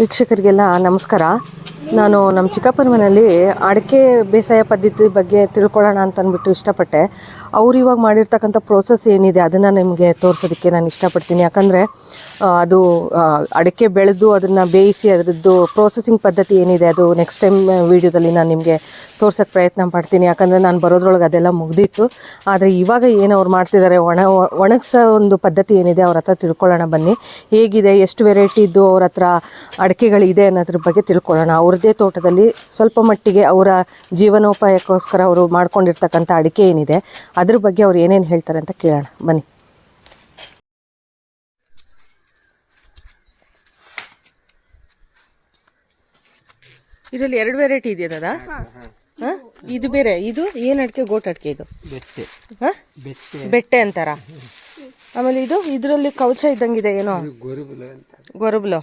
ವೀಕ್ಷಕರಿಗೆಲ್ಲ ನಮಸ್ಕಾರ. ನಾನು ನಮ್ಮ ಚಿಕ್ಕಪ್ಪನ ಮನೆಯಲ್ಲಿ ಅಡಿಕೆ ಬೇಸಾಯ ಪದ್ಧತಿ ಬಗ್ಗೆ ತಿಳ್ಕೊಳ್ಳೋಣ ಅಂತ ಅಂದ್ಬಿಟ್ಟು ಇಷ್ಟಪಟ್ಟೆ. ಅವ್ರು ಇವಾಗ ಮಾಡಿರ್ತಕ್ಕಂಥ ಪ್ರೋಸೆಸ್ ಏನಿದೆ ಅದನ್ನು ನಿಮಗೆ ತೋರಿಸೋದಕ್ಕೆ ನಾನು ಇಷ್ಟಪಡ್ತೀನಿ. ಯಾಕಂದರೆ ಅದು ಅಡಿಕೆ ಬೆಳೆದು ಅದನ್ನು ಬೇಯಿಸಿ ಅದರದ್ದು ಪ್ರೋಸೆಸಿಂಗ್ ಪದ್ಧತಿ ಏನಿದೆ ಅದು ನೆಕ್ಸ್ಟ್ ಟೈಮ್ ವೀಡಿಯೋದಲ್ಲಿ ನಾನು ನಿಮಗೆ ತೋರ್ಸೋಕ್ಕೆ ಪ್ರಯತ್ನ ಪಡ್ತೀನಿ. ಯಾಕಂದರೆ ನಾನು ಬರೋದ್ರೊಳಗೆ ಅದೆಲ್ಲ ಮುಗ್ದಿತ್ತು. ಆದರೆ ಇವಾಗ ಏನು ಅವ್ರು ಮಾಡ್ತಿದ್ದಾರೆ, ಒಣ, ಒಣಗಿಸೋ ಒಂದು ಪದ್ಧತಿ ಏನಿದೆ ಅವ್ರ ಹತ್ರ ತಿಳ್ಕೊಳ್ಳೋಣ ಬನ್ನಿ. ಹೇಗಿದೆ, ಎಷ್ಟು ವೆರೈಟಿ ಇದ್ದು ಅವ್ರ ಹತ್ರ ಅಡಿಕೆಗಳಿದೆ ಅನ್ನೋದ್ರ ಬಗ್ಗೆ ತಿಳ್ಕೊಳ್ಳೋಣ. ಅವ್ರದ್ದೇ ತೋಟದಲ್ಲಿ ಸ್ವಲ್ಪ ಮಟ್ಟಿಗೆ ಅವರ ಜೀವನೋಪಾಯಕ್ಕೋಸ್ಕರ ಅವರು ಮಾಡ್ಕೊಂಡಿರ್ತಕ್ಕಂಥ ಅಡಿಕೆ ಏನಿದೆ ಅದ್ರ ಬಗ್ಗೆ ಅವ್ರು ಏನೇನು ಹೇಳ್ತಾರೆ ಅಂತ ಕೇಳೋಣ. ಬನ್ನಿ. ಇದರಲ್ಲಿ ಎರಡು ವೆರೈಟಿ ಇದೆಯಾ ದಾದಾ? ಹಾಂ ಇದು ಬೇರೆ ಇದು ಏನ್ ಅಡಿಕೆ ಗೋಟ್ ಅಡಿಕೆ ಇದು? ಬೆಟ್ಟೆ. ಅಂತಾರ? ಆಮೇಲೆ ಇದು ಇದರಲ್ಲಿ ಕವಚ ಇದ್ದಂಗಿದೆ ಏನೋ? ಗೊರುಬುಲ ಅಂತ ಗೊರಬ್ಲು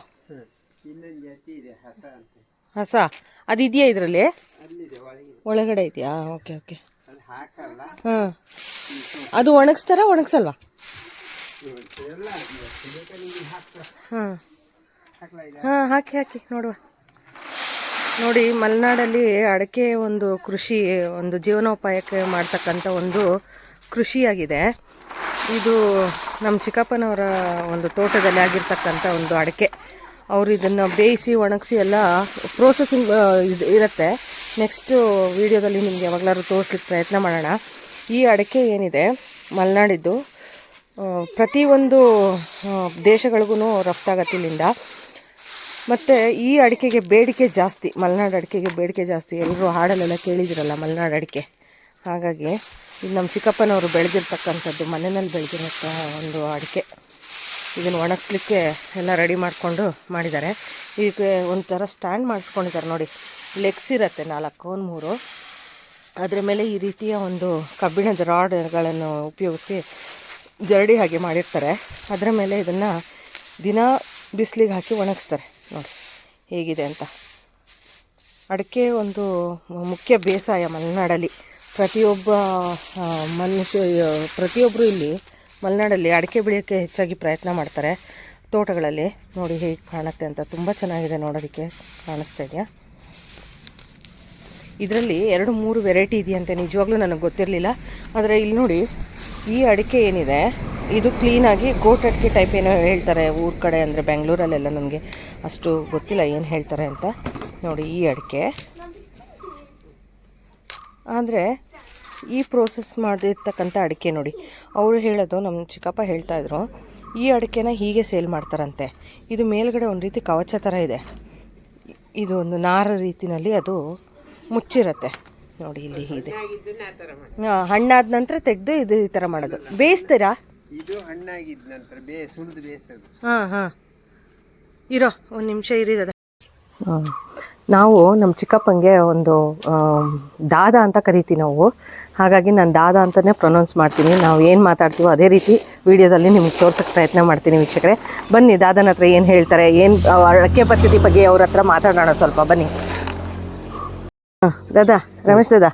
ಇನ್ನೊಂದು ಜಾತಿ ಇದೆ ಹಸ ಅಂತ ಹಸ. ಅದು ಇದೆಯಾ ಇದರಲ್ಲಿ ಒಳಗಡೆ ಇದೆಯಾ? Okay okay. ಹಾಂ. ಅದು ಒಣಗಿಸ್ತಾರ ಒಣಗಿಸಲ್ವಾ? ಹಾಂ. ಹಾಂ ಹಾಕಿ ಹಾಕಿ ನೋಡುವ. ನೋಡಿ ಮಲೆನಾಡಲ್ಲಿ ಅಡಿಕೆ ಒಂದು ಕೃಷಿ ಒಂದು ಜೀವನೋಪಾಯಕ್ಕೆ ಮಾಡ್ತಕ್ಕಂಥ ಒಂದು ಕೃಷಿಯಾಗಿದೆ. ಇದು ನಮ್ಮ ಚಿಕ್ಕಪ್ಪನವರ ಒಂದು ತೋಟದಲ್ಲಿ ಆಗಿರ್ತಕ್ಕಂಥ ಒಂದು ಅಡಿಕೆ. ಅವರು ಇದನ್ನು ಬೇಯಿಸಿ, ಒಣಗಿಸಿ ಎಲ್ಲ ಪ್ರೋಸೆಸಿಂಗ್ ಇದು ಇರುತ್ತೆ. ನೆಕ್ಸ್ಟು ವೀಡಿಯೋದಲ್ಲಿ ನಿಮಗೆ ಯಾವಾಗಲಾದ್ರು ತೋರಿಸ್ಲಿಕ್ಕೆ ಪ್ರಯತ್ನ ಮಾಡೋಣ. ಈ ಅಡಿಕೆ ಏನಿದೆ? ಮಲೆನಾಡಿದ್ದು ಪ್ರತಿಯೊಂದು ದೇಶಗಳಿಗೂ ರಫ್ತಾಗತ್ತೆ ಇಲ್ಲಿಂದ. ಮತ್ತು ಈ ಅಡಿಕೆಗೆ ಬೇಡಿಕೆ ಜಾಸ್ತಿ, ಮಲೆನಾಡು ಅಡಿಕೆಗೆ ಬೇಡಿಕೆ ಜಾಸ್ತಿ. ಎಲ್ಲರೂ ಹಾಡಲ್ಲೆಲ್ಲ ಕೇಳಿದಿರಲ್ಲ ಮಲೆನಾಡು ಅಡಿಕೆ. ಹಾಗಾಗಿ, ಇದು ನಮ್ಮ ಚಿಕ್ಕಪ್ಪನವರು ಬೆಳೆದಿರ್ತಕ್ಕಂಥದ್ದು ಮನೆಯಲ್ಲಿ ಬೆಳೆದಿರೋ ಒಂದು ಅಡಿಕೆ. ಇದನ್ನು ಒಣಗಿಸ್ಲಿಕ್ಕೆ ಎಲ್ಲ ರೆಡಿ ಮಾಡಿಕೊಂಡು ಮಾಡಿದ್ದಾರೆ. ಇದಕ್ಕೆ ಒಂಥರ ಸ್ಟ್ಯಾಂಡ್ ಮಾಡಿಸ್ಕೊಂಡಿದ್ದಾರೆ ನೋಡಿ. ಲೆಗ್ಸ್ ಇರುತ್ತೆ ನಾಲ್ಕು ಒಂದು ಮೂರು. ಅದರ ಮೇಲೆ ಈ ರೀತಿಯ ಒಂದು ಕಬ್ಬಿಣದ ರಾಡ್ಗಳನ್ನು ಉಪಯೋಗಿಸಿ ಜರಡಿ ಹಾಗೆ ಮಾಡಿರ್ತಾರೆ. ಅದರ ಮೇಲೆ ಇದನ್ನು ದಿನ ಬಿಸಿಲಿಗೆ ಹಾಕಿ ಒಣಗಿಸ್ತಾರೆ. ನೋಡಿ, ಹೇಗಿದೆ ಅಂತ. ಅಡಿಕೆ ಒಂದು ಮುಖ್ಯ ಬೇಸಾಯ ಮಲೆನಾಡಲ್ಲಿ. ಪ್ರತಿಯೊಬ್ಬ ಮನುಷ್ಯ ಪ್ರತಿಯೊಬ್ಬರು ಇಲ್ಲಿ ಮಲೆನಾಡಲ್ಲಿ ಅಡಿಕೆ ಬೆಳೆಯೋಕ್ಕೆ ಹೆಚ್ಚಾಗಿ ಪ್ರಯತ್ನ ಮಾಡ್ತಾರೆ. ತೋಟಗಳಲ್ಲಿ ನೋಡಿ ಹೇಗೆ ಕಾಣುತ್ತೆ ಅಂತ ತುಂಬ ಚೆನ್ನಾಗಿದೆ ನೋಡೋದಕ್ಕೆ ಕಾಣಿಸ್ತಾ ಇದೆಯಾ? ಇದರಲ್ಲಿ ಎರಡು ಮೂರು ವೆರೈಟಿ ಇದೆಯಂತೆ. ನಿಜವಾಗ್ಲೂ ನನಗೆ ಗೊತ್ತಿರಲಿಲ್ಲ. ಆದರೆ ಇಲ್ಲಿ ನೋಡಿ ಈ ಅಡಿಕೆ ಏನಿದೆ, ಇದು ಕ್ಲೀನಾಗಿ ಗೋಟ್ ಅಡಿಕೆ ಟೈಪ್ ಏನೋ ಹೇಳ್ತಾರೆ ಊರ ಕಡೆ ಅಂದರೆ ಬೆಂಗಳೂರಲ್ಲೆಲ್ಲ ನನಗೆ ಅಷ್ಟು ಗೊತ್ತಿಲ್ಲ ಏನು ಹೇಳ್ತಾರೆ ಅಂತ. ನೋಡಿ ಈ ಅಡಿಕೆ. ಆದರೆ ಈ ಪ್ರೋಸೆಸ್ ಮಾಡಿರ್ತಕ್ಕಂಥ ಅಡಿಕೆ ನೋಡಿ. ಅವರು ಹೇಳೋದು ನಮ್ಮ ಚಿಕ್ಕಪ್ಪ ಹೇಳ್ತಾಯಿದ್ರು ಈ ಅಡಿಕೆನ ಹೀಗೆ ಸೇಲ್ ಮಾಡ್ತಾರಂತೆ. ಇದು ಮೇಲ್ಗಡೆ ಒಂದು ರೀತಿ ಕವಚ ಥರ ಇದೆ. ಇದು ಒಂದು ನಾರ ರೀತಿನಲ್ಲಿ ಅದು ಮುಚ್ಚಿರತ್ತೆ. ನೋಡಿ ಇಲ್ಲಿ ಇದೆ ಇದನ್ನ ಆ ಥರ ಮಾಡಿ ಹಣ್ಣಾದ ನಂತರ ತೆಗೆದು ಇದು ಈ ಥರ ಮಾಡೋದು. ಬೇಯಿಸ್ತೀರಾ? ಇದು ಹಣ್ಣಾಗಿದ್ದ ನಂತರ ಬೇ ಸುಳಿದು ಬೇಯಿಸೋದು. ಹಾಂ ಹಾಂ. ಇರೋ ಒಂದು ನಿಮಿಷ ಇರಿದ ನಾವು ನಮ್ಮ ಚಿಕ್ಕಪ್ಪಂಗೆ ಒಂದು ದಾದ ಅಂತ ಕರಿತೀವಿ ನಾವು. ಹಾಗಾಗಿ ನಾನು ದಾದ ಅಂತಲೇ ಪ್ರೊನೌನ್ಸ್ ಮಾಡ್ತೀನಿ. ನಾವು ಏನು ಮಾತಾಡ್ತೀವೋ ಅದೇ ರೀತಿ ವಿಡಿಯೋದಲ್ಲಿ ನಿಮಗೆ ತೋರ್ಸೋಕ್ಕೆ ಪ್ರಯತ್ನ ಮಾಡ್ತೀನಿ ವೀಕ್ಷಕರೇ. ಬನ್ನಿ, ದಾದನ ಹತ್ರ ಏನು ಹೇಳ್ತಾರೆ, ಏನು ಅಡಕೆ ಪದ್ಧತಿ ಬಗ್ಗೆ ಅವ್ರ ಹತ್ರ ಮಾತಾಡೋಣ ಸ್ವಲ್ಪ, ಬನ್ನಿ. ಹಾಂ ದಾದಾ ರಮೇಶ್ ದಾದಾ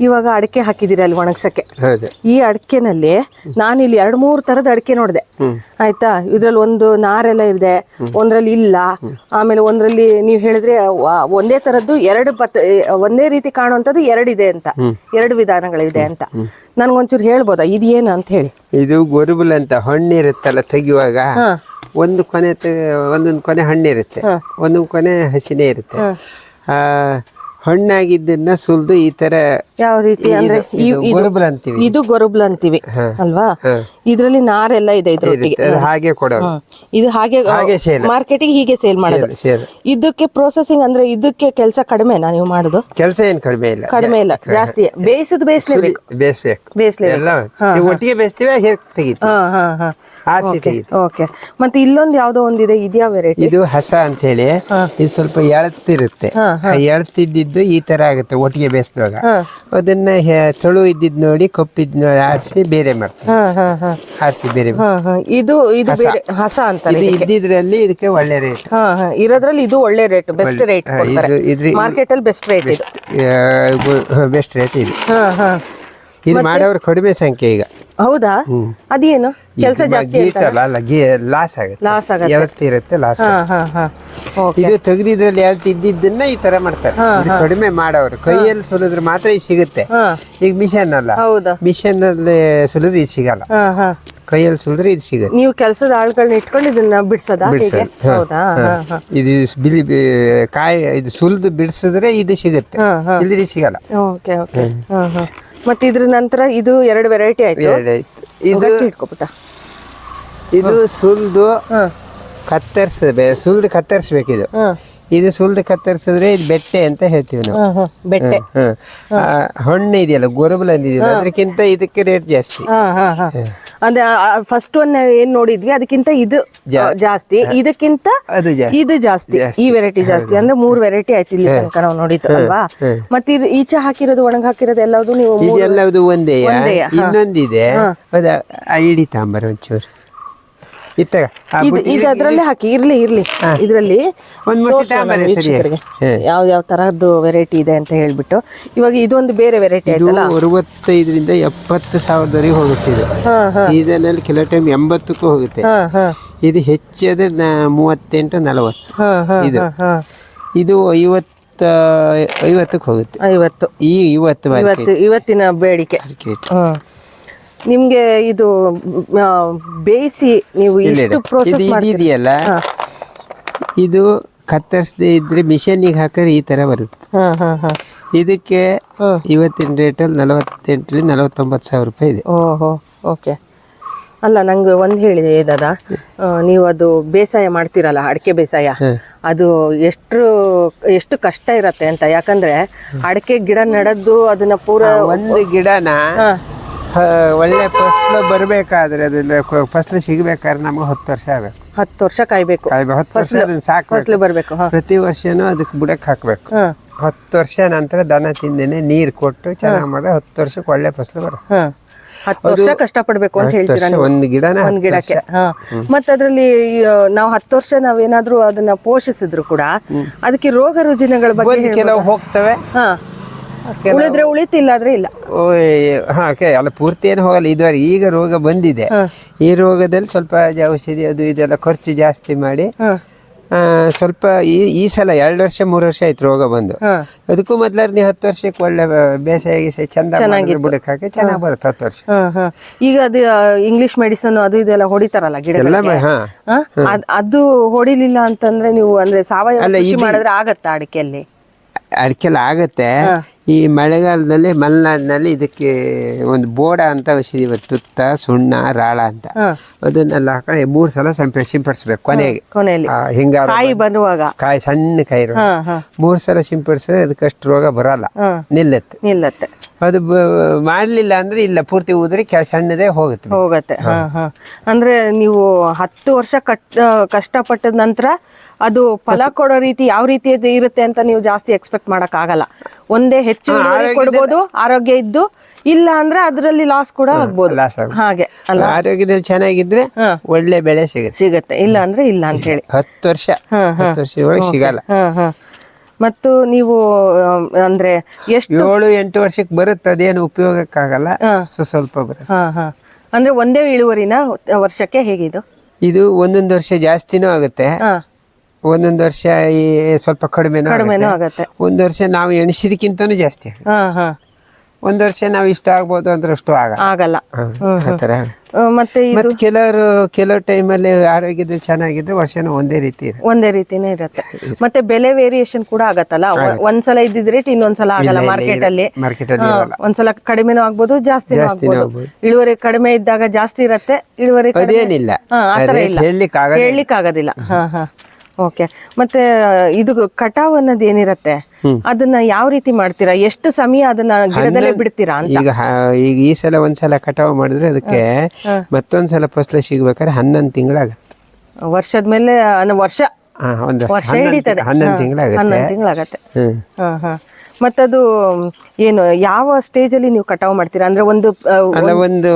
ಇವಾಗ ಅಡಕೆ ಹಾಕಿದಿರ ಅಲ್ಲಿ ಒಣಗ್ಸಕ್ಕೆ? ಈ ಈ ನಾನು ನಾನಿಲ್ಲಿ ಎರಡು ಮೂರು ತರದ ಅಡಕೆ ನೋಡಿದೆ. ಆಯ್ತಾ? ಇದ್ರಲ್ಲಿ ಒಂದು ನಾರೆಲ್ಲ ಇದೆ ಒಂದ್ರಲ್ಲಿ ಇಲ್ಲ ಆಮೇಲೆ ಒಂದ್ರಲ್ಲಿ ನೀವು ಹೇಳಿದ್ರೆ ವ- ಒಂದೇ ತರದ್ದು ಎರಡು ಪತ್ ಒಂದೇ ರೀತಿ ಕಾಣುವಂಥದ್ದು ಎರಡಿದೆ ಅಂತ. ಎರಡು ವಿಧಾನಗಳಿದೆ ಅಂತ. ನನ್ಗೊಂಚೂರು ಹೇಳ್ಬೋದಾ? ಇದೇನು ಅಂತ ಹೇಳಿ. ಇದು ಗೊರುಬುಲ್ ಅಂತ ಹಣ್ಣಿರುತ್ತಲ್ಲ ತೆಗಿಯುವಾಗ? ಒಂದು ಕೊನೆ ತೆ- ಒಂದೊಂದು ಕೊನೆ ಹಣ್ಣಿರುತ್ತೆ. ಒಂದೊಂದು ಕೊನೆ ಹಸಿನೇ ಇರುತ್ತೆ. ಆ, ಹಣ್ಣಾಗಿದ್ದನ್ನ ಸುಲ್ದು ಈ ತರ ಯಾವ ರೀತಿ ಅಂದ್ರೆ ಇದು- ಇದು ಅಂತೀವಿ. ಇದು ಗೊರುಬ್ಲ ಅಂತೀವಿ ಅಲ್ವಾ? ಇದ್ರಲ್ಲಿ ನಾರೆಲ್ಲ ಇದೆ ಇದ್ರೊಟ್ಟಿಗೆ. ಹಾಗೆ ಕೊಡೋದು ಇದು ಹಾಗೆ. ಮಾರ್ಕೆಟಿಗೆ ಹೀಗೆ ಸೇಲ್ ಮಾಡೋದು. ಇದಕ್ಕೆ ಪ್ರೊಸೆಸಿಂಗ್ ಅಂದ್ರೆ ಇದಕ್ಕೆ ಕೆಲಸ ಕಡಿಮೆ ನೀವು ಮಾಡುದು? ಕೆಲಸ ಏನ್ ಕಡಿಮೆ ಇಲ್ಲ. ಕಡಿಮೆ ಇಲ್ಲ ಜಾಸ್ತಿ. ಬೇಯಿಸುದು ಬೇಯಿಸ್ಲೇಬೇಕು ಬೇಯಿಸ್ಬೇಕು. ಬೇಯಿಸ್ಲೇಬೇಕು ಒಟ್ಟಿಗೆ ಬೇಯಿಸ್ತೀವಿ ಹೇಗೆ ತೆಗಿತೀವಿ ಓಕೆ ಮತ್ತೆ ಇಲ್ಲೊಂದು ಯಾವ್ದೋ ಒಂದಿದೆ ಇದ್ಯಾ ವೆರೈಟಿ ಇದು ಹಸ ಅಂತ ಹೇಳಿ ಇದು ಸ್ವಲ್ಪ ಎಳತ್ತಿರುತ್ತೆ ಎಳ್ತಿದ್ದು ಈ ತರ ಆಗುತ್ತೆ ಒಟ್ಟಿಗೆ ಬೇಯಿಸಿದಾಗ ಅದನ್ನ ತುಳು ತೆಳು ಇದ್ದಿದ್ ನೋಡಿ ಕಪ್ಪಿದ್ ನೋಡಿ ಆರಿಸಿ ಬೇರೆ ಮಾಡ್ತಾರೆ ಹಾ ಹಾ ಹಾ ಆರಿಸಿ ಬೇರೆ ಹಾ ಹಾ. ಇದು ಇದು ಬೇರೆ ಹಸ ಅಂತಾರೆ ಇದು ಇದ್ದಿದ್ರಲ್ಲಿ ಇದಕ್ಕೆ ಒಳ್ಳೆ ರೇಟ್ ಹಾ ಹಾ. ಇರೋದ್ರಲ್ಲಿ ಇದು ಒಳ್ಳೆ ರೇಟ್ ಬೆಸ್ಟ್ ರೇಟ್ ಕೊಡ್ತಾರೆ. ಇದು ಇದ್ರಿ ಮಾರ್ಕೆಟ್ ಅಲ್ಲಿ ಬೆಸ್ಟ್ ರೇಟ್ ಇದು. ಬೆಸ್ಟ್ ರೇಟ್ ಇದು. ಹಾ ಹಾ. ಇದು ಮಾಡೋರು ಕಡಿಮೆ ಸಂಖ್ಯೆ ಈಗ. ಹೌದಾ? ಅದೇನು? ಕೆಲಸ ಜಾಸ್ತಿ ಗೀಟ್ ಅಲ್ಲ ಅಲ್ಲ ಗೀ ಲಾಸ್ ಆಗುತ್ತೆ. ಲಾಸ್ ಆಗುತ್ತೆ. ಯಾವತ್ತು ಇರುತ್ತೆ ಲಾಸ್ ಹಾ ಹಾ ಹಾ. ಓಕೆ ಇದು ತೆಗ್ದಿದ್ರಲ್ಲಿ ಯಾವತ್ತು ಇದ್ದಿದ್ದನ್ನ ಈ ತರ ಮಾಡ್ತಾರೆ. ಇದು ಕಡಿಮೆ ಮಾಡೋರು. ಕೈಯಲ್ಲಿ ಸುಲಿದ್ರೆ ಮಾತ್ರ ಈ ಸಿಗುತ್ತೆ. ಈಗ ಮಿಷನ್ ಅಲ್ಲ. ಹೌದಾ. ಮಿಷನ್ ಅಲ್ಲಿ ಸುಲಿದ್ರೆ ಇದು ಸಿಗಲ್ಲ. ಹಾ ಹಾ. ಕೈಯಲ್ಲಿ ಸುಲಿದ್ರೆ ಇದು ಸಿಗುತ್ತೆ. ನೀವು ಕೆಲಸದ ಆಳುಗಳನ್ನ ಇಟ್ಕೊಂಡು ಇದನ್ನ ಬಿಡ್ಸದ ಬಿಡ್ಸೋದು. ಹೌದಾ? ಇದು ಬಿಳಿ ಬಿ- ಕಾಯಿ ಇದು ಸುಲಿದು ಬಿಡಿಸಿದ್ರೆ ಇದು ಸಿಗುತ್ತೆ. ಹಾ. ಸಿಗಲ್ಲ. ಓಕೆ ಓಕೆ ಹಾ ಹಾ. ಮತ್ತೆ ಇದ್ರ ನಂತರ ಇದು ಎರಡು ವೆರೈಟಿ ಆಯ್ತು. ಇದು ಇಟ್ಕೊಬಿಟ್ಟ. ಇದು ಸುಲ್ದು ಕತ್ತರಿಸಬೇಕು ಸುಲ್ದು ಕತ್ತರಿಸ್ಬೇಕು ಇದು ಸುಲ್ದು ಕತ್ತರಿಸಿದ್ರೆ ಇದು ಬೆಟ್ಟೆ ಅಂತ ಹೇಳ್ತೀವಿ ನಾವು. ಬೆಟ್ಟೆ. ಹ್ಮ್. ಆ, ಹಣ್ಣು ಇದೆಯಲ್ಲ ಗೊರಬಲ ಅದಕ್ಕಿಂತ ಇದಕ್ಕೆ ರೇಟ್ ಜಾಸ್ತಿ. ಹಾ ಹಾ ಹಾ. ಅಂದ್ರೆ ಫಸ್ಟ್ ಒನ್ ಏನ್ ನೋಡಿದ್ವಿ ಅದಕ್ಕಿಂತ ಇದು ಜಾಸ್ತಿ. ಇದಕ್ಕಿಂತ ಅದು ಜಾಸ್ತಿ. ಇದು ಜಾಸ್ತಿ. ಈ ವೆರೈಟಿ ಜಾಸ್ತಿ. ಅಂದ್ರೆ ಮೂರ್ ವೆರೈಟಿ ಆಯ್ತು ಇಲ್ಲಿ ತನಕ ನಾವು ನೋಡಿದ್ದು ಅಲ್ವಾ? ಮತ್ತೆ ಇದು ಈಚೆ ಹಾಕಿರೋದು ಒಣಗ ಹಾಕಿರೋದು ಎಲ್ಲದು ನೀವು ಮೂರು- ಇದೆಲ್ಲದು ಒಂದೇ ಒಂದೇಯಾ? ಹಾ. ಇನ್ನೊಂದಿದೆ. ಅದ ಆ ಇಡಿ ತಾಂಬರ ಒಂಚೂರು. ಇತ್ತಾಗ ಆ ಇದು ಇದು ಅದ್ರಲ್ಲೇ ಹಾಕಿ ಇರ್ಲಿ ಇರ್ಲಿ. ಇದ್ರಲ್ಲಿ ಒಂದ್ ಯಾವ ಯಾವ ತರಹದ್ದು ವೆರೈಟಿ ಇದೆ ಅಂತ ಹೇಳ್ಬಿಟ್ಟು. ಇವಾಗ ಇದೊಂದು ಬೇರೆ ವೆರೈಟಿ ಇದು ಅರವತ್ತೈದರಿಂದ ಎಪ್ಪತ್ತು ಸಾವಿರದವರೆಗೆ ಹೋಗುತ್ತೆ ಇದು ಸೀಸನ್ ಅಲ್ಲಿ ಕೆಲವು ಟೈಮ್ ಎಂಬತ್ತಕ್ಕೂ ಹೋಗುತ್ತೆ. ಇದು ಹೆಚ್ಚಾದ್ರೆ ಮೂವತ್ತೆಂಟು ನಲವತ್ತು. ಇದು. ಇದು ಐವತ್ತ ಐವತ್ತಕ್ಕೆ ಹೋಗುತ್ತೆ. ಐವತ್ತು. ಈ ಇವತ್ತು ಇವತ್ತು ಇವತ್ತಿನ ಬೇಡಿಕೆ. ಕ್ರಿಕೆಟ್ ನಿಮ್ಗೆ ಇದು ಬೇಯಿಸಿ ನೀವು ಇಷ್ಟು ಪ್ರೋಸೆಸ್ ಇದು ಇದೆಯಲ್ಲ ಇದು ಕತ್ತರಿಸದೆ ಇದ್ರೆ ಮಿಷನ್ನಿಗೆ ಹಾಕಿದ್ರೆ ಈ ತರ ಬರುತ್ತೆ. ಹಾ ಹಾ ಹಾ. ಇದಕ್ಕೆ ಇವತ್ತಿನ ರೇಟಲ್ಲಿ ನಲವತ್ತೆಂಟರಿಂದ ನಲವತ್ತೊಂಬತ್ತು ಸಾವಿರ ರೂಪಾಯಿ ಇದೆ. ಓಹೋ ಓಕೆ. ಅಲ್ಲ ನಂಗೆ ಒಂದು ಹೇಳಿದೆ ದಾದ. ನೀವು ಅದು ಬೇಸಾಯ ಮಾಡ್ತೀರಲ್ಲ ಅಡಿಕೆ ಬೇಸಾಯ. ಅದು ಎಷ್ಟು ಎಷ್ಟು ಕಷ್ಟ ಇರತ್ತೆ ಅಂತ. ಯಾಕಂದ್ರೆ ಅಡಿಕೆ ಗಿಡ ನಡೆದು ಅದನ್ನ ಪೂರ ಒಂದು ಗಿಡನ ಒಳ್ಳೆ ಫಸ್ಲು ಬರಬೇಕಾದ್ರೆ ಅದನ್ನ ಫಸ್ಲು ಸಿಗಬೇಕಾದ್ರೆ ನಮಗೆ ಹತ್ತು ವರ್ಷ ಆಗಬೇಕು. ಹತ್ತು ವರ್ಷ ಕಾಯ್ಬೇಕು. ಕಾಯ್ಬೇಕು. ಹತ್ತು ವರ್ಷ ಅದನ್ನ ಸಾಕು ಫಸ್ಲು ಬರ್ಬೇಕು ಪ್ರತಿ ವರ್ಷನೂ ಅದಕ್ಕೆ ಬುಡಕ್ಕೆ ಹಾಕಬೇಕು. ಹತ್ತು ವರ್ಷ ನಂತರ ದನ ತಿಂದೇನೆ ನೀರು ಕೊಟ್ಟು ಚೆನ್ನಾಗಿ ಮಾಡಿದ್ರೆ ಹತ್ತು ವರ್ಷಕ್ಕೆ ಒಳ್ಳೆ ಫಸಲು ಬರುತ್ತೆ. ಹತ್ತು ವರ್ಷ ಕಷ್ಟಪಡ್ಬೇಕು ಅಂತ ಹತ್ತು ಹೇಳ್ತೀರಾ ವರ್ಷ ನೀವು? ಒಂದು ಗಿಡನ ಒಂದ್ ಗಿಡಕ್ಕೆ ಹಾ. ಮತ್ತೆ ಅದ್ರಲ್ಲಿ ನಾವು ಹತ್ತು ವರ್ಷ ನಾವೇನಾದ್ರೂ ಅದನ್ನ ಪೋಷಿಸಿದ್ರು ಕೂಡ ಅದಕ್ಕೆ ರೋಗ ರುಜಿನಗಳ ಬಗ್ಗೆ ಬಂದು ಕೆಲವು ಹೋಗ್ತವೆ. ಹಾ. ಉಳಿದ್ರೆ ಉಳಿತು ಇಲ್ಲಾದ್ರೆ ಇಲ್ಲ. ಹಾ ಓಕೆ. ಅಲ್ಲ ಪೂರ್ತಿ ಏನು ಹೋಗಲ್ಲ. ಇದುವರೆಗೆ ಈಗ ರೋಗ ಬಂದಿದೆ. ಈ ರೋಗದಲ್ಲಿ ಸ್ವಲ್ಪ ಔಷಧಿ ಅದು ಇದೆಲ್ಲ ಖರ್ಚು ಜಾಸ್ತಿ ಮಾಡಿ ಸ್ವಲ್ಪ ಈ ಈ ಸಲ ಎರಡು ವರ್ಷ ಮೂರು ವರ್ಷ ಆಯ್ತು ರೋಗ ಬಂದು. ಅದಕ್ಕೂ ಮೊದ್ಲಾರ ನೀವು ಹತ್ತು ವರ್ಷಕ್ಕೆ ಒಳ್ಳೆ ಬೇಸಾಯ ಗೀಸಾಯ ಚಂದ ಬುಡಕ್ಕೆ ಹಾಕಿ ಚೆನ್ನಾಗಿ ಬರುತ್ತೆ ಹತ್ತು ವರ್ಷ. ಈಗ ಅದು ಇಂಗ್ಲಿಷ್ ಮೆಡಿಸನ್ ಅದು ಇದೆಲ್ಲ ಹೊಡಿತಾರಲ್ಲ ಗಿಡ ಅದು ಹೊಡಿಲಿಲ್ಲ ಅಂತಂದ್ರೆ ನೀವು ಅಂದ್ರೆ ಸಾವಯವ ಮಾಡಿದ್ರೆ ಆಗತ್ತಾ ಅಡಿಕೆಯಲ್ಲಿ? ಅದಕ್ಕೆಲ್ಲ ಆಗುತ್ತೆ. ಈ ಮಳೆಗಾಲದಲ್ಲಿ ಮಲೆನಾಡಿನಲ್ಲಿ ಇದಕ್ಕೆ ಒಂದು ಬೋಡ ಅಂತ ಔಷಧಿ ತುತ್ತ ಸುಣ್ಣ ರಾಳ ಅಂತ. ಅದನ್ನೆಲ್ಲ ಹಾಕೊಂಡು ಮೂರು ಸಲ ಸಂಪ ಸಿಂಪಡಿಸ್ಬೇಕು ಕೊನೆಗೆ. ಹಿಂಗಾರು ಕಾಯಿ ಬರುವಾಗ ಕಾಯಿ ಸಣ್ಣ ಕಾಯಿ ಮೂರು ಸಲ ಸಿಂಪಡಿಸಿದ್ರೆ ಅದಕ್ಕಷ್ಟು ರೋಗ ಬರಲ್ಲ. ನಿಲ್ಲತ್ತೆ. ನಿಲ್ಲತ್ತೆ. ಅದು ಮಾಡಲಿಲ್ಲ ಅಂದ್ರೆ ಇಲ್ಲ ಪೂರ್ತಿ ಊದ್ರೆ ಸಣ್ಣದೇ ಹೋಗುತ್ತೆ. ಹೋಗತ್ತೆ. ಹಾ. ಹಾ ಅಂದ್ರೆ ನೀವು ಹತ್ತು ವರ್ಷ ಕಟ್ ಕಷ್ಟಪಟ್ಟದ ನಂತರ ಅದು ಫಲ ಕೊಡೋ ರೀತಿ ಯಾವ ರೀತಿ ಇರುತ್ತೆ ಅಂತ ನೀವು ಜಾಸ್ತಿ ಎಕ್ಸ್ಪೆಕ್ಟ್ ಮಾಡಕ್ ಆಗಲ್ಲ. ಒಂದೇ ಹೆಚ್ಚು ಕೊಡ್ಬೋದು ಆರೋಗ್ಯ ಇದ್ದು ಇಲ್ಲ ಅಂದ್ರೆ ಅದರಲ್ಲಿ ಲಾಸ್ ಕೂಡ ಆಗ್ಬೋದು. ಹಾಗೆ ಅಲ್ಲ? ಆರೋಗ್ಯದಲ್ಲಿ ಚೆನ್ನಾಗಿದ್ರೆ. ಒಳ್ಳೆ ಬೆಳೆ ಸಿಗುತ್ತೆ. ಸಿಗುತ್ತೆ. ಇಲ್ಲ ಅಂದ್ರೆ ಇಲ್ಲ ಅಂತ ಹೇಳಿ. ಹತ್ತು ವರ್ಷ. ಹತ್ತು ವರ್ಷದೊಳಗೆ ಸಿಗಲ್ಲ. ಹಾ ಹಾ. ಮತ್ತು ನೀವು ಅಂದ್ರೆ ಎಷ್ಟು ಏಳು ಎಂಟು ವರ್ಷಕ್ಕೆ ಬರುತ್ತೆ ಅದೇನು ಉಪಯೋಗಕ್ಕಾಗಲ್ಲ. ಸೊ ಸ್ವಲ್ಪ ಬರುತ್ತೆ. ಹಾ ಹಾ. ಅಂದ್ರೆ ಒಂದೇ ಇಳುವರಿನ ವರ್ಷಕ್ಕೆ ಹೇಗಿದು? ಇದು ಒಂದೊಂದು ವರ್ಷ ಜಾಸ್ತಿನೂ ಆಗುತ್ತೆ. ಹಾ. ಒಂದೊಂದು ವರ್ಷ ಈ ಸ್ವಲ್ಪ ಕಡಿಮೆನೂ ಕಡಿಮೆನೂ ಆಗುತ್ತೆ. ಒಂದು ವರ್ಷ ನಾವು ಎಣಿಸಿದಕ್ಕಿಂತನೂ ಜಾಸ್ತಿ ಆಗುತ್ತೆ. ಹಾ ಹಾ. ಒಂದು ವರ್ಷ ನಾವ್ ಇಷ್ಟ ಆಗ್ಬೋದು ಅಂದ್ರೆ ಅಷ್ಟು ಆಗಲ್ಲ. ಆಗಲ್ಲ. ಹಾ, ಆ ಥರ. ಆಗುತ್ತೆ. ಆ, ಮತ್ತೆ ಇದು ಮತ್ತೆ ಕೆಲವರು ಕೆಲವು ಟೈಮಲ್ಲಿ ಆರೋಗ್ಯದಲ್ಲಿ ಚೆನ್ನಾಗಿದ್ರೆ ವರ್ಷನೂ ಒಂದೇ ರೀತಿ ಇರುತ್ತೆ. ಒಂದೇ ರೀತಿನೇ ಇರುತ್ತೆ. ಮತ್ತೆ ಬೆಲೆ ವೇರಿಯೇಷನ್ ಕೂಡ ಆಗತ್ತಲ್ಲ? ಒ- ಒಂದ್ಸಲ ಇದ್ದಿದ್ ರೇಟ್ ಇನ್ನೊಂದ್ಸಲ ಆಗಲ್ಲ ಮಾರ್ಕೆಟ್ ಅಲ್ಲಿ ಹಾ, ಇರಲ್ಲ. ಒಂದ್ಸಲ ಕಡಿಮೆನೂ ಆಗ್ಬೋದು ಜಾಸ್ತಿ ಜಾಸ್ತಿನೂ ಆಗ್ಬೋದು. ಇಳುವರಿ ಕಡಿಮೆ ಇದ್ದಾಗ ಜಾಸ್ತಿ ಇರತ್ತೆ ಇಳುವರಿ ಕಡಿಮೆ- ಅದೇನಿಲ್ಲ. ಹಾ, ಆ ಥರ ಇಲ್ಲ. ಹೇಳಲಿಕ್ಕೆ ಆಗಲ್ಲ ಹೇಳಲಿಕ್ಕೆ ಆಗೋದಿಲ್ಲ ಹಾ ಹಾ. ಓಕೆ ಮತ್ತೆ ಇದು ಕಟಾವ್ ಅನ್ನೋದು ಏನಿರತ್ತೆ? ಅದನ್ನ ಯಾವ ರೀತಿ ಮಾಡ್ತೀರಾ? ಎಷ್ಟು ಸಮಯ ಅದನ್ನ ಗಿಡದಲ್ಲೇ ಬಿಡ್ತೀರಾ ಈಗ ಈಗ ಈ ಸಲ ಒಂದ್ಸಲ ಕಟಾವ್ ಮಾಡಿದ್ರೆ ಅದಕ್ಕೆ ಮತ್ತೊಂದ್ಸಲ ಫಸಲು ಸಿಗ್ಬೇಕಾದ್ರೆ ಹನ್ನೊಂದು ತಿಂಗಳಾಗತ್ತೆ. ವರ್ಷದ ಮೇಲೆ ವರ್ಷ ವರ್ಷ. ಹಿಡಿತದೆ. ಹನ್ನೊಂದು ತಿಂಗಳಾಗತ್ತೆ. ಮತ್ತದು ಏನು ಯಾವ ಸ್ಟೇಜ್ ಅಲ್ಲಿ ನೀವು ಕಟಾವ್ ಮಾಡ್ತೀರಾ? ಅಂದ್ರೆ ಒಂದು ಒಂದು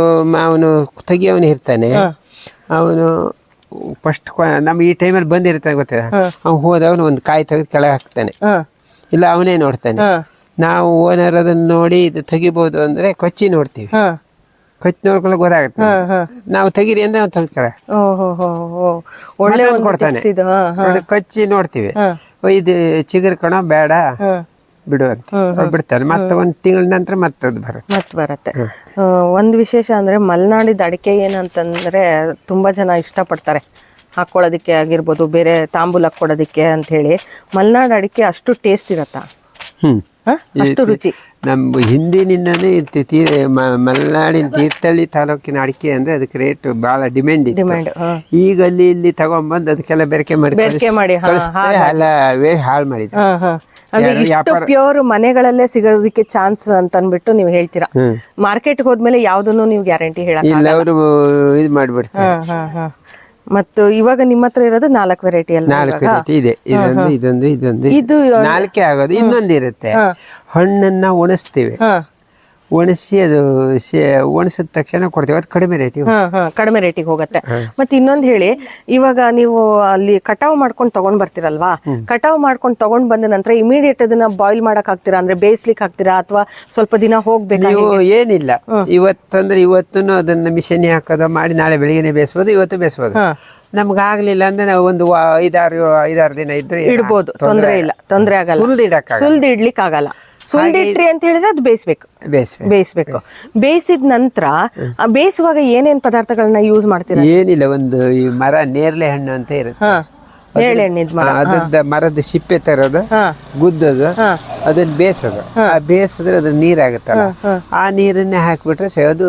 ಅವನು ತೆಗಿಯವನು ಇರ್ತಾನೆ. ಅವನು ಫಸ್ಟ್ ನಮ್ಗೆ ಈ ಟೈಮಲ್ಲಿ ಬಂದಿರ್ತಾನೆ ಗೊತ್ತಿಲ್ಲ ಅವ್ನು ಹೋದವನು ಒಂದು ಕಾಯಿ ತೆಗೆದು ಕೆಳಗೆ ಹಾಕ್ತಾನೆ. ಇಲ್ಲ ಅವನೇ ನೋಡ್ತಾನೆ. ನಾವು ಓನರ್ ಅದನ್ನ ನೋಡಿ ಇದು ತೆಗಿಬೋದು ಅಂದ್ರೆ ಕೊಚ್ಚಿ ನೋಡ್ತೀವಿ. ಕೊಚ್ಚಿ ನೋಡ್ಕೊಳ್ಳೋಕೆ ಗೊತ್ತಾಗುತ್ತೆ ನಾವು ತೆಗೀರಿ ಅಂದ್ರೆ ಅವ್ನು ತೆಗ್ದು ಹೋ ಒಳ್ಳೆ ಒಂದು ಕೊಡ್ತಾನೆ. ಕಚ್ಚಿ ನೋಡ್ತೀವಿ. ಇದು ಚಿಗರ್ಕೊಣ ಕಣ ಬೇಡ. ಬಿಡು ಅಂತ. ಅವ್ರು ಬಿಡ್ತಾರೆ. ಮತ್ತೆ ಒಂದು ತಿಂಗಳ ನಂತರ ಮತ್ತೆ ಅದು ಬರುತ್ತೆ. ಮತ್ತೆ ಬರುತ್ತೆ. ಒಂದು ವಿಶೇಷ ಅಂದ್ರೆ ಮಲೆನಾಡಿದ ಅಡಿಕೆ ಏನಂತಂದ್ರೆ ತುಂಬಾ ಜನ ಇಷ್ಟಪಡ್ತಾರೆ. ಹಾಕ್ಕೊಳ್ಳೋದಕ್ಕೆ ಆಗಿರ್ಬೋದು ಬೇರೆ ತಾಂಬೂಲ ಕೊಡೋದಕ್ಕೆ ಅಂತ ಹೇಳಿ. ಮಲೆನಾಡು ಅಡಿಕೆ ಅಷ್ಟು ಟೇಸ್ಟ್ ಇರತ್ತಾ? ಹ್ಮ್. ಹ? ಅಷ್ಟು ರುಚಿ. ನಮ್ಮ ಹಿಂದಿನಿಂದನೇ ಇತ್ತು ತೀ ಮಲೆನಾಡಿನ ತೀರ್ಥಹಳ್ಳಿ ತಾಲೂಕಿನ ಅಡಿಕೆ ಅಂದ್ರೆ ಅದಕ್ಕೆ ರೇಟ್ ಬಹಳ ಡಿಮ್ಯಾಂಡ್ ಡಿಮ್ಯಾಂಡ್ ಈಗ ಅಲ್ಲಿ ಇಲ್ಲಿ ತಗೊಂಡ್ಬಂದು ಅದಕ್ಕೆಲ್ಲ ಬೆರಕೆ ಮಾಡಿ ಬೆರಕೆ ಮಾಡಿ, ಹಾಳು ಹಾ. ಅಂದ್ರೆ ಇಷ್ಟು ಪ್ಯೂರ್ ಮನೆಗಳಲ್ಲೇ ಸಿಗೋದಕ್ಕೆ ಚಾನ್ಸ್ ಅಂತ ಅಂದ್ಬಿಟ್ಟು ನೀವು ಹೇಳ್ತೀರಾ? ಮಾರ್ಕೆಟ್ ಹೋದ್ಮೇಲೆ ಯಾವ್ದನ್ನು ನೀವು ಗ್ಯಾರಂಟಿ ಇಲ್ಲ ಅವರು ಇದು ಮಾಡಿಬಿಡ್ತಾರೆ. ಮತ್ತು ಇವಾಗ ನಿಮ್ಮ ಹತ್ರ ಇರೋದು ನಾಲ್ಕು ವೆರೈಟಿ ಅಲ್ಲ ನಾಲ್ಕು ರೀತಿ ಇದೆ. ಇದೊಂದು ಇದೊಂದು ಇದೊಂದು. ಇದು ನಾಲ್ಕೇ ಆಗೋದು. ಇನ್ನೊಂದು ಇರುತ್ತೆ ಹಣ್ಣನ್ನ ಒಣಸ್ತೀವಿ ಒಣಸಿ ಅದು ಒಣಸಿದ ತಕ್ಷಣ ಕೊಡ್ತೀವಿ. ಅದು ಕಡಿಮೆ ರೇಟ್ ಹಾ ಹಾ ಕಡಿಮೆ ರೇಟಿಗೆ ಹೋಗುತ್ತೆ. ಮತ್ತೆ ಇನ್ನೊಂದು ಹೇಳಿ ಇವಾಗ ನೀವು ಅಲ್ಲಿ ಕಟಾವ್ ಮಾಡ್ಕೊಂಡು ತಗೊಂಡ್ ಬರ್ತೀರಲ್ವಾ? ಕಟಾವ್ ಮಾಡ್ಕೊಂಡು ತಗೊಂಡ್ ಬಂದ ನಂತರ ಇಮಿಡಿಯೇಟ್ ಅದನ್ನ ಬಾಯ್ಲ್ ಮಾಡಕ್ ಹಾಕ್ತೀರಾ? ಅಂದ್ರೆ ಬೇಯಿಸ್ಲಿಕ್ಕೆ ಹಾಕ್ತೀರಾ? ಅಥವಾ ಸ್ವಲ್ಪ ದಿನ ಹೋಗ್ಬೇಕು ನೀವು ಏನಿಲ್ಲ. ಇವತ್ತಂದ್ರೆ ಇವತ್ತು ಅದನ್ನ ಮಿಷನಿ ಹಾಕೋದು ಮಾಡಿ ನಾಳೆ ಬೆಳಿಗ್ಗೆನೆ ಬೇಯಿಸ್ಬೋದು ಇವತ್ತು ಬೇಯಿಸ್ಬೋದು. ನಮ್ಗೆ ಆಗ್ಲಿಲ್ಲ ಅಂದ್ರೆ ನಾವು ಒಂದು ಐದಾರು ಐದಾರು ದಿನ ಇದ್ರೆ ಇಡ್ಬೋದು. ತೊಂದ್ರೆ ಇಲ್ಲ. ತೊಂದರೆ ಆಗಲ್ಲ. ಸುಲ್ದಿಡಕ್ ಸುಲ್ದಿಡ್ಲಿಕ್ಕೆ ಆಗಲ್ಲ ಸುಲ್ದಿಟ್ರಿ ಅಂತ ಹೇಳಿದ್ರೆ ಅದು ಬೇಯಿಸ್ಬೇಕು. ಬೇಯಿಸ್ಬೇಕು. ಬೇಯಿಸ್ಬೇಕು. ಬೇಯಿಸಿದ ನಂತರ ಆ ಬೇಯಿಸುವಾಗ ಏನೇನ್ ಪದಾರ್ಥಗಳನ್ನ ಯೂಸ್ ಮಾಡ್ತೀರಾ? ಏನಿಲ್ಲ ಒಂದು ಈ ಮರ ನೇರಳೆ ಹಣ್ಣು ಅಂತ ಇರುತ್ತೆ. ಹಾ ನೇರಳೆ ಮರ. ಆ, ಮರದ ಸಿಪ್ಪೆ ತರೋದು ಗುದ್ದದು ಅದನ್ನ ಬೇಯಿಸೋದು. ಆ ಬೇಯಿಸಿದ್ರೆ ಅದ್ರ ನೀರಾಗುತ್ತಲ್ಲ? ಆ ನೀರನ್ನೇ ಹಾಕ್ಬಿಟ್ರೆ ಅದು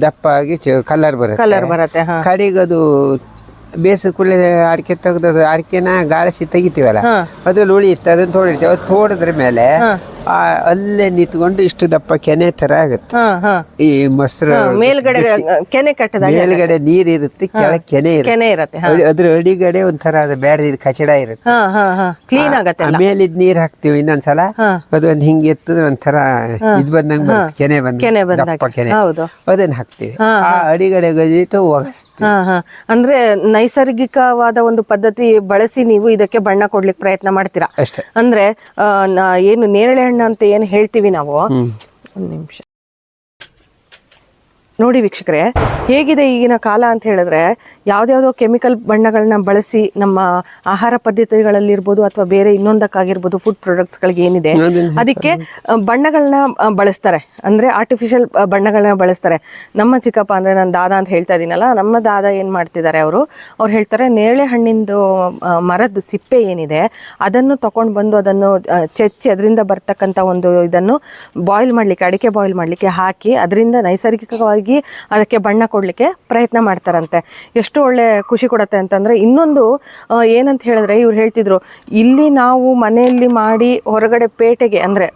ದಪ್ಪ ಆಗಿ ಕಲರ್ ಬರುತ್ತೆ. ಕಲರ್ ಬರುತ್ತೆ ಕಡೆಗೆ ಅದು ಬೇಸಿದ ಕೂಡಲೇ ಅಡಿಕೆ ತೆಗೆದ ಅಡಿಕೆನ ಗಾಳಿಸಿ ತೆಗಿತೀವಲ್ಲ? ಅದ್ರಲ್ಲಿ ಉಳಿಯುತ್ತೆ ಅದನ್ನ ತೋಡಿರ್ತೀವಿ ಅದು ತೋಡಿದ್ರ ಮೇಲೆ ಅಲ್ಲೇ ನಿಂತ್ಕೊಂಡು ಇಷ್ಟು ದಪ್ಪ ಕೆನೆ ತರ ಆಗುತ್ತೆ. ಈ ಮೊಸರು ಮೇಲ್ಗಡೆ ಕೆನೆ ಕಟ್ಟದ ಮೇಲ್ಗಡೆ ನೀರ್ ಇರುತ್ತೆ ಕೆಳಗೆ ಕೆನೆ ಇರುತ್ತೆ. ಕೆನೆ ಇರತ್ತೆ ಅದ್ರ ಅಡಿಗಡೆ ಒಂಥರ ಅದು ಬೇಡದಿದ್ ಕಚಡ ಇರುತ್ತೆ. ಕ್ಲೀನ್ ಆಗತ್ತೆ ಮೇಲಿದ್ ನೀರ್ ಹಾಕ್ತಿವಿ ಇನ್ನೊಂದ್ಸಲ. ಅದೊಂದ್ ಹಿಂಗ್ ಎತ್ತಿದ್ರೆ ಒಂಥರ ಇದ್ ಬಂದಂಗ್ ಕೆನೆ ಬಂದ ಕೆನೆ ಬಂದ ದಪ್ಪ ಕೆನೆ. ಅದನ್ನ ಹಾಕ್ತಿವಿ. ಆ ಅಡಿಗಡೆ ಗಜಿಟ್ಟು ಒಗಸ್ತೀವಿ. ಹಾ ಹಾ. ಅಂದ್ರೆ ನೈಸರ್ಗಿಕವಾದ ಒಂದು ಪದ್ಧತಿ ಬಳಸಿ ನೀವು ಇದಕ್ಕೆ ಬಣ್ಣ ಕೊಡ್ಲಿಕ್ಕೆ ಪ್ರಯತ್ನ ಮಾಡ್ತೀರಾ? ಅಷ್ಟೇ. ಅಂದ್ರೆ ಏನು ನೇರಳೆ ಹಣ್ಣು ಅಂತ ಏನು ಹೇಳ್ತೀವಿ ನಾವು? ಒಂದು ನಿಮಿಷ. ನೋಡಿ ವೀಕ್ಷಕರೇ ಹೇಗಿದೆ ಈಗಿನ ಕಾಲ ಅಂತ ಹೇಳಿದ್ರೆ ಯಾವ್ದ್ಯಾವ್ದೋ ಕೆಮಿಕಲ್ ಬಣ್ಣಗಳನ್ನ ಬಳಸಿ ನಮ್ಮ ಆಹಾರ ಪದ್ಧತಿಗಳಲ್ಲಿರ್ಬೋದು ಅಥವಾ ಬೇರೆ ಇನ್ನೊಂದಕ್ಕಾಗಿರ್ಬೋದು ಫುಡ್ ಪ್ರಾಡಕ್ಟ್ಸ್ಗಳಿಗೆ ಏನಿದೆ ಅದಕ್ಕೆ ಬಣ್ಣಗಳನ್ನ ಬಳಸ್ತಾರೆ. ಅಂದ್ರೆ ಆರ್ಟಿಫಿಷಿಯಲ್ ಬಣ್ಣಗಳನ್ನ ಬಳಸ್ತಾರೆ. ನಮ್ಮ ಚಿಕ್ಕಪ್ಪ ಅಂದ್ರೆ ನಾನು ದಾದಾ ಅಂತ ಹೇಳ್ತಾ ಇದ್ದೀನಲ್ಲ ನಮ್ಮ ದಾದಾ ಏನ್ ಮಾಡ್ತಿದ್ದಾರೆ ಅವರು? ಅವ್ರು ಹೇಳ್ತಾರೆ ನೇರಳೆ ಹಣ್ಣಿಂದು ಮರದ್ದು ಸಿಪ್ಪೆ ಏನಿದೆ ಅದನ್ನು ತಗೊಂಡು ಬಂದು ಅದನ್ನು ಚೆಚ್ಚಿ ಅದರಿಂದ ಬರ್ತಕ್ಕಂಥ ಒಂದು ಇದನ್ನು ಬಾಯ್ಲ್ ಮಾಡ್ಲಿಕ್ಕೆ ಅಡಿಕೆ ಬಾಯ್ಲ್ ಮಾಡ್ಲಿಕ್ಕೆ ಹಾಕಿ ಅದರಿಂದ ನೈಸರ್ಗಿಕವಾಗಿ ಅದಕ್ಕೆ ಬಣ್ಣ ಕೊಡ್ಲಿಕ್ಕೆ ಪ್ರಯತ್ನ ಮಾಡ್ತಾರಂತೆ. ಎಷ್ಟು ಒಳ್ಳೆ ಖುಷಿ ಕೊಡುತ್ತೆ ಅಂತಂದ್ರೆ ಇನ್ನೊಂದು ಏನಂತ ಹೇಳಿದ್ರೆ ಇವ್ರು ಹೇಳ್ತಿದ್ರು, ಇಲ್ಲಿ ನಾವು ಮನೆಯಲ್ಲಿ ಮಾಡಿ ಹೊರಗಡೆ ಪೇಟೆಗೆ ಅಂದ್ರೆ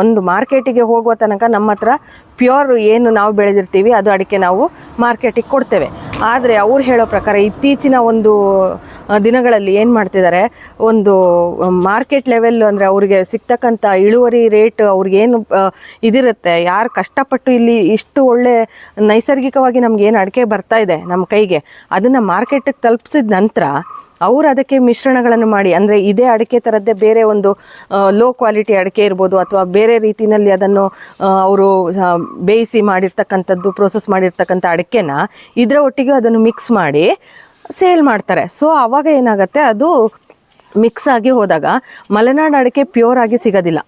ಒಂದು ಮಾರ್ಕೆಟಿಗೆ ಹೋಗುವ ತನಕ ನಮ್ಮ ಹತ್ರ ಪ್ಯೂರ್ ಏನು ನಾವು ಬೆಳೆದಿರ್ತೀವಿ, ಅದು ಅಡಿಕೆ ನಾವು ಮಾರ್ಕೆಟಿಗೆ ಕೊಡ್ತೇವೆ. ಆದರೆ ಅವ್ರು ಹೇಳೋ ಪ್ರಕಾರ ಇತ್ತೀಚಿನ ಒಂದು ದಿನಗಳಲ್ಲಿ ಏನು ಮಾಡ್ತಿದ್ದಾರೆ ಒಂದು ಮಾರ್ಕೆಟ್ ಲೆವೆಲ್ ಅಂದರೆ ಅವರಿಗೆ ಸಿಗ್ತಕ್ಕಂಥ ಇಳುವರಿ ರೇಟ್ ಅವ್ರಿಗೇನು ಇದಿರುತ್ತೆ. ಯಾರು ಕಷ್ಟಪಟ್ಟು ಇಲ್ಲಿ ಇಷ್ಟು ಒಳ್ಳೆ ನೈಸರ್ಗಿಕವಾಗಿ ನಮ್ಗೆ ಏನು ಅಡಿಕೆ ಬರ್ತಾ ಇದೆ ನಮ್ಮ ಕೈಗೆ, ಅದನ್ನು ಮಾರ್ಕೆಟಿಗೆ ತಲುಪಿಸಿದ ನಂತರ ಅವ್ರು ಅದಕ್ಕೆ ಮಿಶ್ರಣಗಳನ್ನು ಮಾಡಿ, ಅಂದರೆ ಇದೇ ಅಡಿಕೆ ಥರದ್ದೇ ಬೇರೆ ಒಂದು ಲೋ ಕ್ವಾಲಿಟಿ ಅಡಿಕೆ ಇರ್ಬೋದು ಅಥವಾ ಬೇರೆ ರೀತಿಯಲ್ಲಿ ಅದನ್ನು ಅವರು ಬೇಯಿಸಿ ಮಾಡಿರ್ತಕ್ಕಂಥದ್ದು ಪ್ರೋಸೆಸ್ ಮಾಡಿರ್ತಕ್ಕಂಥ ಅಡಿಕೆನ ಇದರ ಒಟ್ಟಿಗೆ ಅದನ್ನು ಮಿಕ್ಸ್ ಮಾಡಿ ಸೇಲ್ ಮಾಡ್ತಾರೆ. ಸೊ ಆವಾಗ ಏನಾಗುತ್ತೆ, ಅದು ಮಿಕ್ಸ್ ಆಗಿ ಹೋದಾಗ ಮಲೆನಾಡು ಅಡಿಕೆ ಪ್ಯೂರ್ ಆಗಿ ಸಿಗೋದಿಲ್ಲ.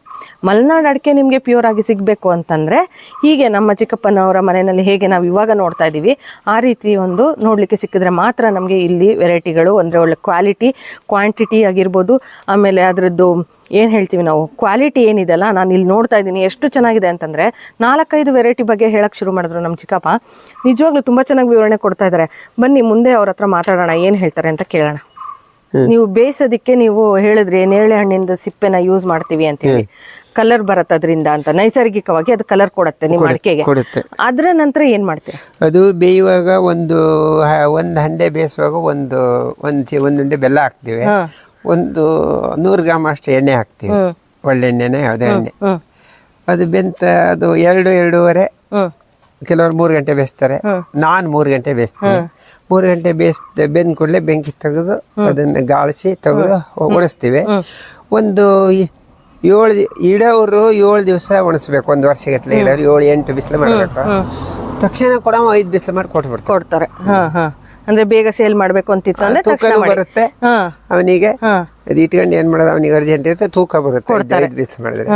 ಮಲೆನಾಡು ಅಡಿಕೆ ನಿಮಗೆ ಪ್ಯೂರ್ ಆಗಿ ಸಿಗಬೇಕು ಅಂತಂದರೆ ಹೀಗೆ ನಮ್ಮ ಚಿಕ್ಕಪ್ಪನವರ ಮನೆಯಲ್ಲಿ ಹೇಗೆ ನಾವು ಇವಾಗ ನೋಡ್ತಾ ಇದ್ದೀವಿ ಆ ರೀತಿ ಒಂದು ನೋಡಲಿಕ್ಕೆ ಸಿಕ್ಕಿದ್ರೆ ಮಾತ್ರ ನಮಗೆ ಇಲ್ಲಿ ವೆರೈಟಿಗಳು ಅಂದರೆ ಒಳ್ಳೆ ಕ್ವಾಲಿಟಿ ಕ್ವಾಂಟಿಟಿ ಆಗಿರ್ಬೋದು. ಆಮೇಲೆ ಅದರದ್ದು ಏನು ಹೇಳ್ತೀವಿ ನಾವು ಕ್ವಾಲಿಟಿ ಏನಿದೆಲ್ಲ ನಾನು ಇಲ್ಲಿ ನೋಡ್ತಾ ಇದ್ದೀನಿ ಎಷ್ಟು ಚೆನ್ನಾಗಿದೆ ಅಂತಂದರೆ ನಾಲ್ಕೈದು ವೆರೈಟಿ ಬಗ್ಗೆ ಹೇಳಕ್ಕೆ ಶುರು ಮಾಡಿದ್ರು ನಮ್ಮ ಚಿಕ್ಕಪ್ಪ. ನಿಜವಾಗ್ಲೂ ತುಂಬ ಚೆನ್ನಾಗಿ ವಿವರಣೆ ಕೊಡ್ತಾ ಇದ್ದಾರೆ ಬನ್ನಿ ಮುಂದೆ ಅವ್ರ ಹತ್ರ ಮಾತಾಡೋಣ, ಏನು ಹೇಳ್ತಾರೆ ಅಂತ ಕೇಳೋಣ. ನೀವು ಬೇಯಿಸೋದಕ್ಕೆ ನೀವು ಹೇಳಿದ್ರಿ ನೇರಳೆ ಹಣ್ಣಿಂದ ಸಿಪ್ಪೆನ ಯೂಸ್ ಮಾಡ್ತೀವಿ ಅಂತ ಹೇಳಿ. ಕಲರ್ ಬರತ್ತೆ ಅದರಿಂದ ಅಂತ ನೈಸರ್ಗಿಕವಾಗಿ ಅದು ಕಲರ್ ಕೊಡುತ್ತೆ ನಿಮ್ಮ ಅಡಿಕೆಗೆ. ಕೊಡುತ್ತೆ. ಅದರ ನಂತರ ಏನ್ ಮಾಡ್ತೀವಿ ಅದು ಬೇಯುವಾಗ ಒಂದು ಒಂದು ಹಂಡೆ ಬೇಯಿಸುವಾಗ ಒಂದು ಒಂದು ಒಂದು ಉಂಡೆ ಬೆಲ್ಲ ಹಾಕ್ತೀವಿ. ಒಂದು ನೂರು ಗ್ರಾಮ್ ಅಷ್ಟು ಎಣ್ಣೆ ಹಾಕ್ತೀವಿ. ಒಳ್ಳೆ ಎಣ್ಣೆನೇ ಯಾವುದೇ ಎಣ್ಣೆ. ಅದು ಬೆಂತ ಅದು ಎರಡು ಎರಡೂವರೆ ಕೆಲವರು ಮೂರು ಗಂಟೆ ಬೇಯಿಸ್ತಾರೆ. ನಾನು ಮೂರು ಗಂಟೆ ಬೇಯಿಸ್ತೀನಿ. ಮೂರು ಗಂಟೆ ಬೇಯಿಸ್ ಬೆಂದ ಕೂಡಲೇ ಬೆಂಕಿ ತೆಗೆದು ಅದನ್ನು ಗಾಳಿಸಿ ತೆಗೆದು ಒಣಸ್ತೀವಿ. ಒಂದು ಏಳು ಇಡೋರು ಏಳು ದಿವಸ ಒಣಸ್ಬೇಕು. ಒಂದು ವರ್ಷಗಟ್ಟಲೆ ಇಡೋರು ಏಳು ಎಂಟು ಬಿಸಿಲು ಮಾಡಬೇಕು. ತಕ್ಷಣ ಕೂಡ ಐದು ಬಿಸಿಲು ಮಾಡಿ ಕೊಟ್ಬಿಡ್ತಾರೆ ಕೊಡ್ತಾರೆ. ಅಂದ್ರೆ ಬೇಗ ಸೇಲ್ ಮಾಡ್ಬೇಕು ಅಂತಿತ್ತು ಅಂದ್ರೆ ತಕ್ಷಣ ಬರುತ್ತೆ. ಅವನಿಗೆ ಅದು ಇಟ್ಕೊಂಡು ಏನ್ ಮಾಡೋದು? ಅವನಿಗೆ ಅರ್ಜೆಂಟ್ ಇರುತ್ತೆ ತೂಕ ಬರುತ್ತೆ. ಐದು ಬಿಸಿಲು ಮಾಡಿದ್ರೆ.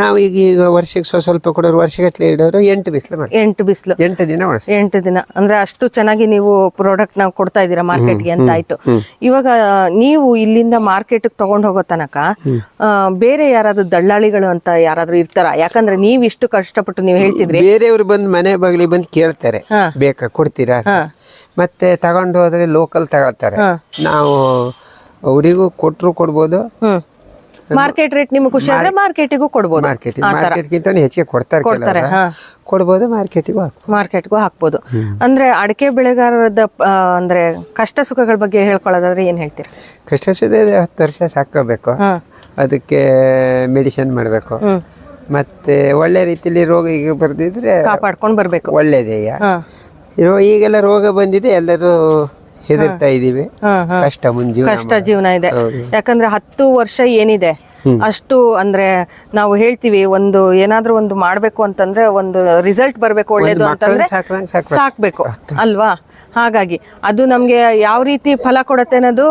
ನಾವು ಈಗ ಈಗ ವರ್ಷಕ್ಕೆ ಸ್ವಲ್ಪ ಸ್ವಲ್ಪ ಕೊಡೋರು ವರ್ಷಗಟ್ಟಲೆ ಇಡೋರು ಎಂಟು ಬಿಸಿಲು ಮಾಡಿ ಎಂಟು ಬಿಸಿಲು. ಎಂಟು ದಿನ ಎಂಟು ದಿನ. ಅಂದ್ರೆ ಅಷ್ಟು ಚೆನ್ನಾಗಿ ನೀವು ಪ್ರಾಡಕ್ಟ್ ನಾವು ಕೊಡ್ತಾ ಇದ್ದೀರಾ ಮಾರ್ಕೆಟ್ಗೆ ಅಂತ ಆಯ್ತು. ಇವಾಗ ನೀವು ಇಲ್ಲಿಂದ ಮಾರ್ಕೆಟ್ ತಗೊಂಡ್ ಹೋಗೋ ತನಕ ಬೇರೆ ಯಾರಾದ್ರೂ ದಳ್ಳಾಳಿಗಳು ಅಂತ ಯಾರಾದ್ರೂ ಇರ್ತಾರ? ಯಾಕಂದ್ರೆ ನೀವ್ ಇಷ್ಟು ಕಷ್ಟಪಟ್ಟು ನೀವು ಹೇಳ್ತಿದ್ರಿ. ಬೇರೆಯವರು ಬಂದು ಮನೆ ಬಾಗಿಲಿಗೆ ಬಂದು ಕೇಳ್ತಾರೆ. ಬೇಕಾ ಕೊಡ್ತೀರಾ ಮತ್ತೆ ತಗೊಂಡು ಹೋದ್ರೆ ಲೋಕಲ್ ತಗೊಳ್ತಾರೆ. ನಾವು ಅವರಿಗೂ ಕೊಟ್ಟರು ಕೊಡ್ಬೋದು. ಮಾರ್ಕೆಟ್ ರೇಟ್ ನಿಮ್ಗೆ ಖುಷಿ ಆದ್ರೆ ಮಾರ್ಕೆಟಿಗೂ ಕೊಡ್ಬೋದು. ಮಾರ್ಕೆಟ್ ಮಾರ್ಕೆಟ್ಗಿಂತ ಹೆಚ್ಚಿಗೆ ಕೊಡ್ತಾರೆ ಕೊಡ್ತಾರೆ. ಕೊಡ್ಬೋದು ಮಾರ್ಕೆಟಿಗೂ ಮಾರ್ಕೆಟ್ಗೂ ಹಾಕ್ಬೋದು. ಅಂದ್ರೆ ಅಡಿಕೆ ಬೆಳೆಗಾರರದ ಅಂದ್ರೆ ಕಷ್ಟ ಸುಖಗಳ ಬಗ್ಗೆ ಹೇಳ್ಕೊಳ್ಳೋದಾದ್ರೆ ಏನ್ ಹೇಳ್ತೀರಾ? ಕಷ್ಟ ಸುಖ ಇದೆ, ಹತ್ತು ವರ್ಷ ಸಾಕೋಬೇಕು ಅದಕ್ಕೆ ಮೆಡಿಸಿನ್ ಮಾಡಬೇಕು. ಮತ್ತೆ ಒಳ್ಳೆ ರೀತಿಯಲ್ಲಿ ರೋಗ ಈಗ ಬರ್ದಿದ್ರೆ ಕಾಪಾಡ್ಕೊಂಡು ಬರ್ಬೇಕು. ಒಳ್ಳೇದೇಯ ಈಗೆಲ್ಲ ರೋಗ ಬಂದಿದೆ ಎಲ್ಲರೂ ಹೆದರ್ತಾ ಇದೀವಿ ಕಷ್ಟ ಕಷ್ಟ ಜೀವನ ಇದೆ. ಯಾಕಂದ್ರೆ ಹತ್ತು ವರ್ಷ ಏನಿದೆ ಅಷ್ಟು ಅಂದ್ರೆ ನಾವು ಹೇಳ್ತೀವಿ ಒಂದು ಏನಾದ್ರೂ ಒಂದು ಮಾಡ್ಬೇಕು ಅಂತಂದ್ರೆ ಒಂದು ರಿಸಲ್ಟ್ ಬರ್ಬೇಕು ಒಳ್ಳೇದು ಅಂತಂದ್ರೆ. ಸಾಕ್ಬೇಕು. ಅಲ್ವಾ? ಹಾಗಾಗಿ ಅದು ನಮ್ಗೆ ಯಾವ ರೀತಿ ಫಲ ಕೊಡತ್ತೆ ಅನ್ನೋದು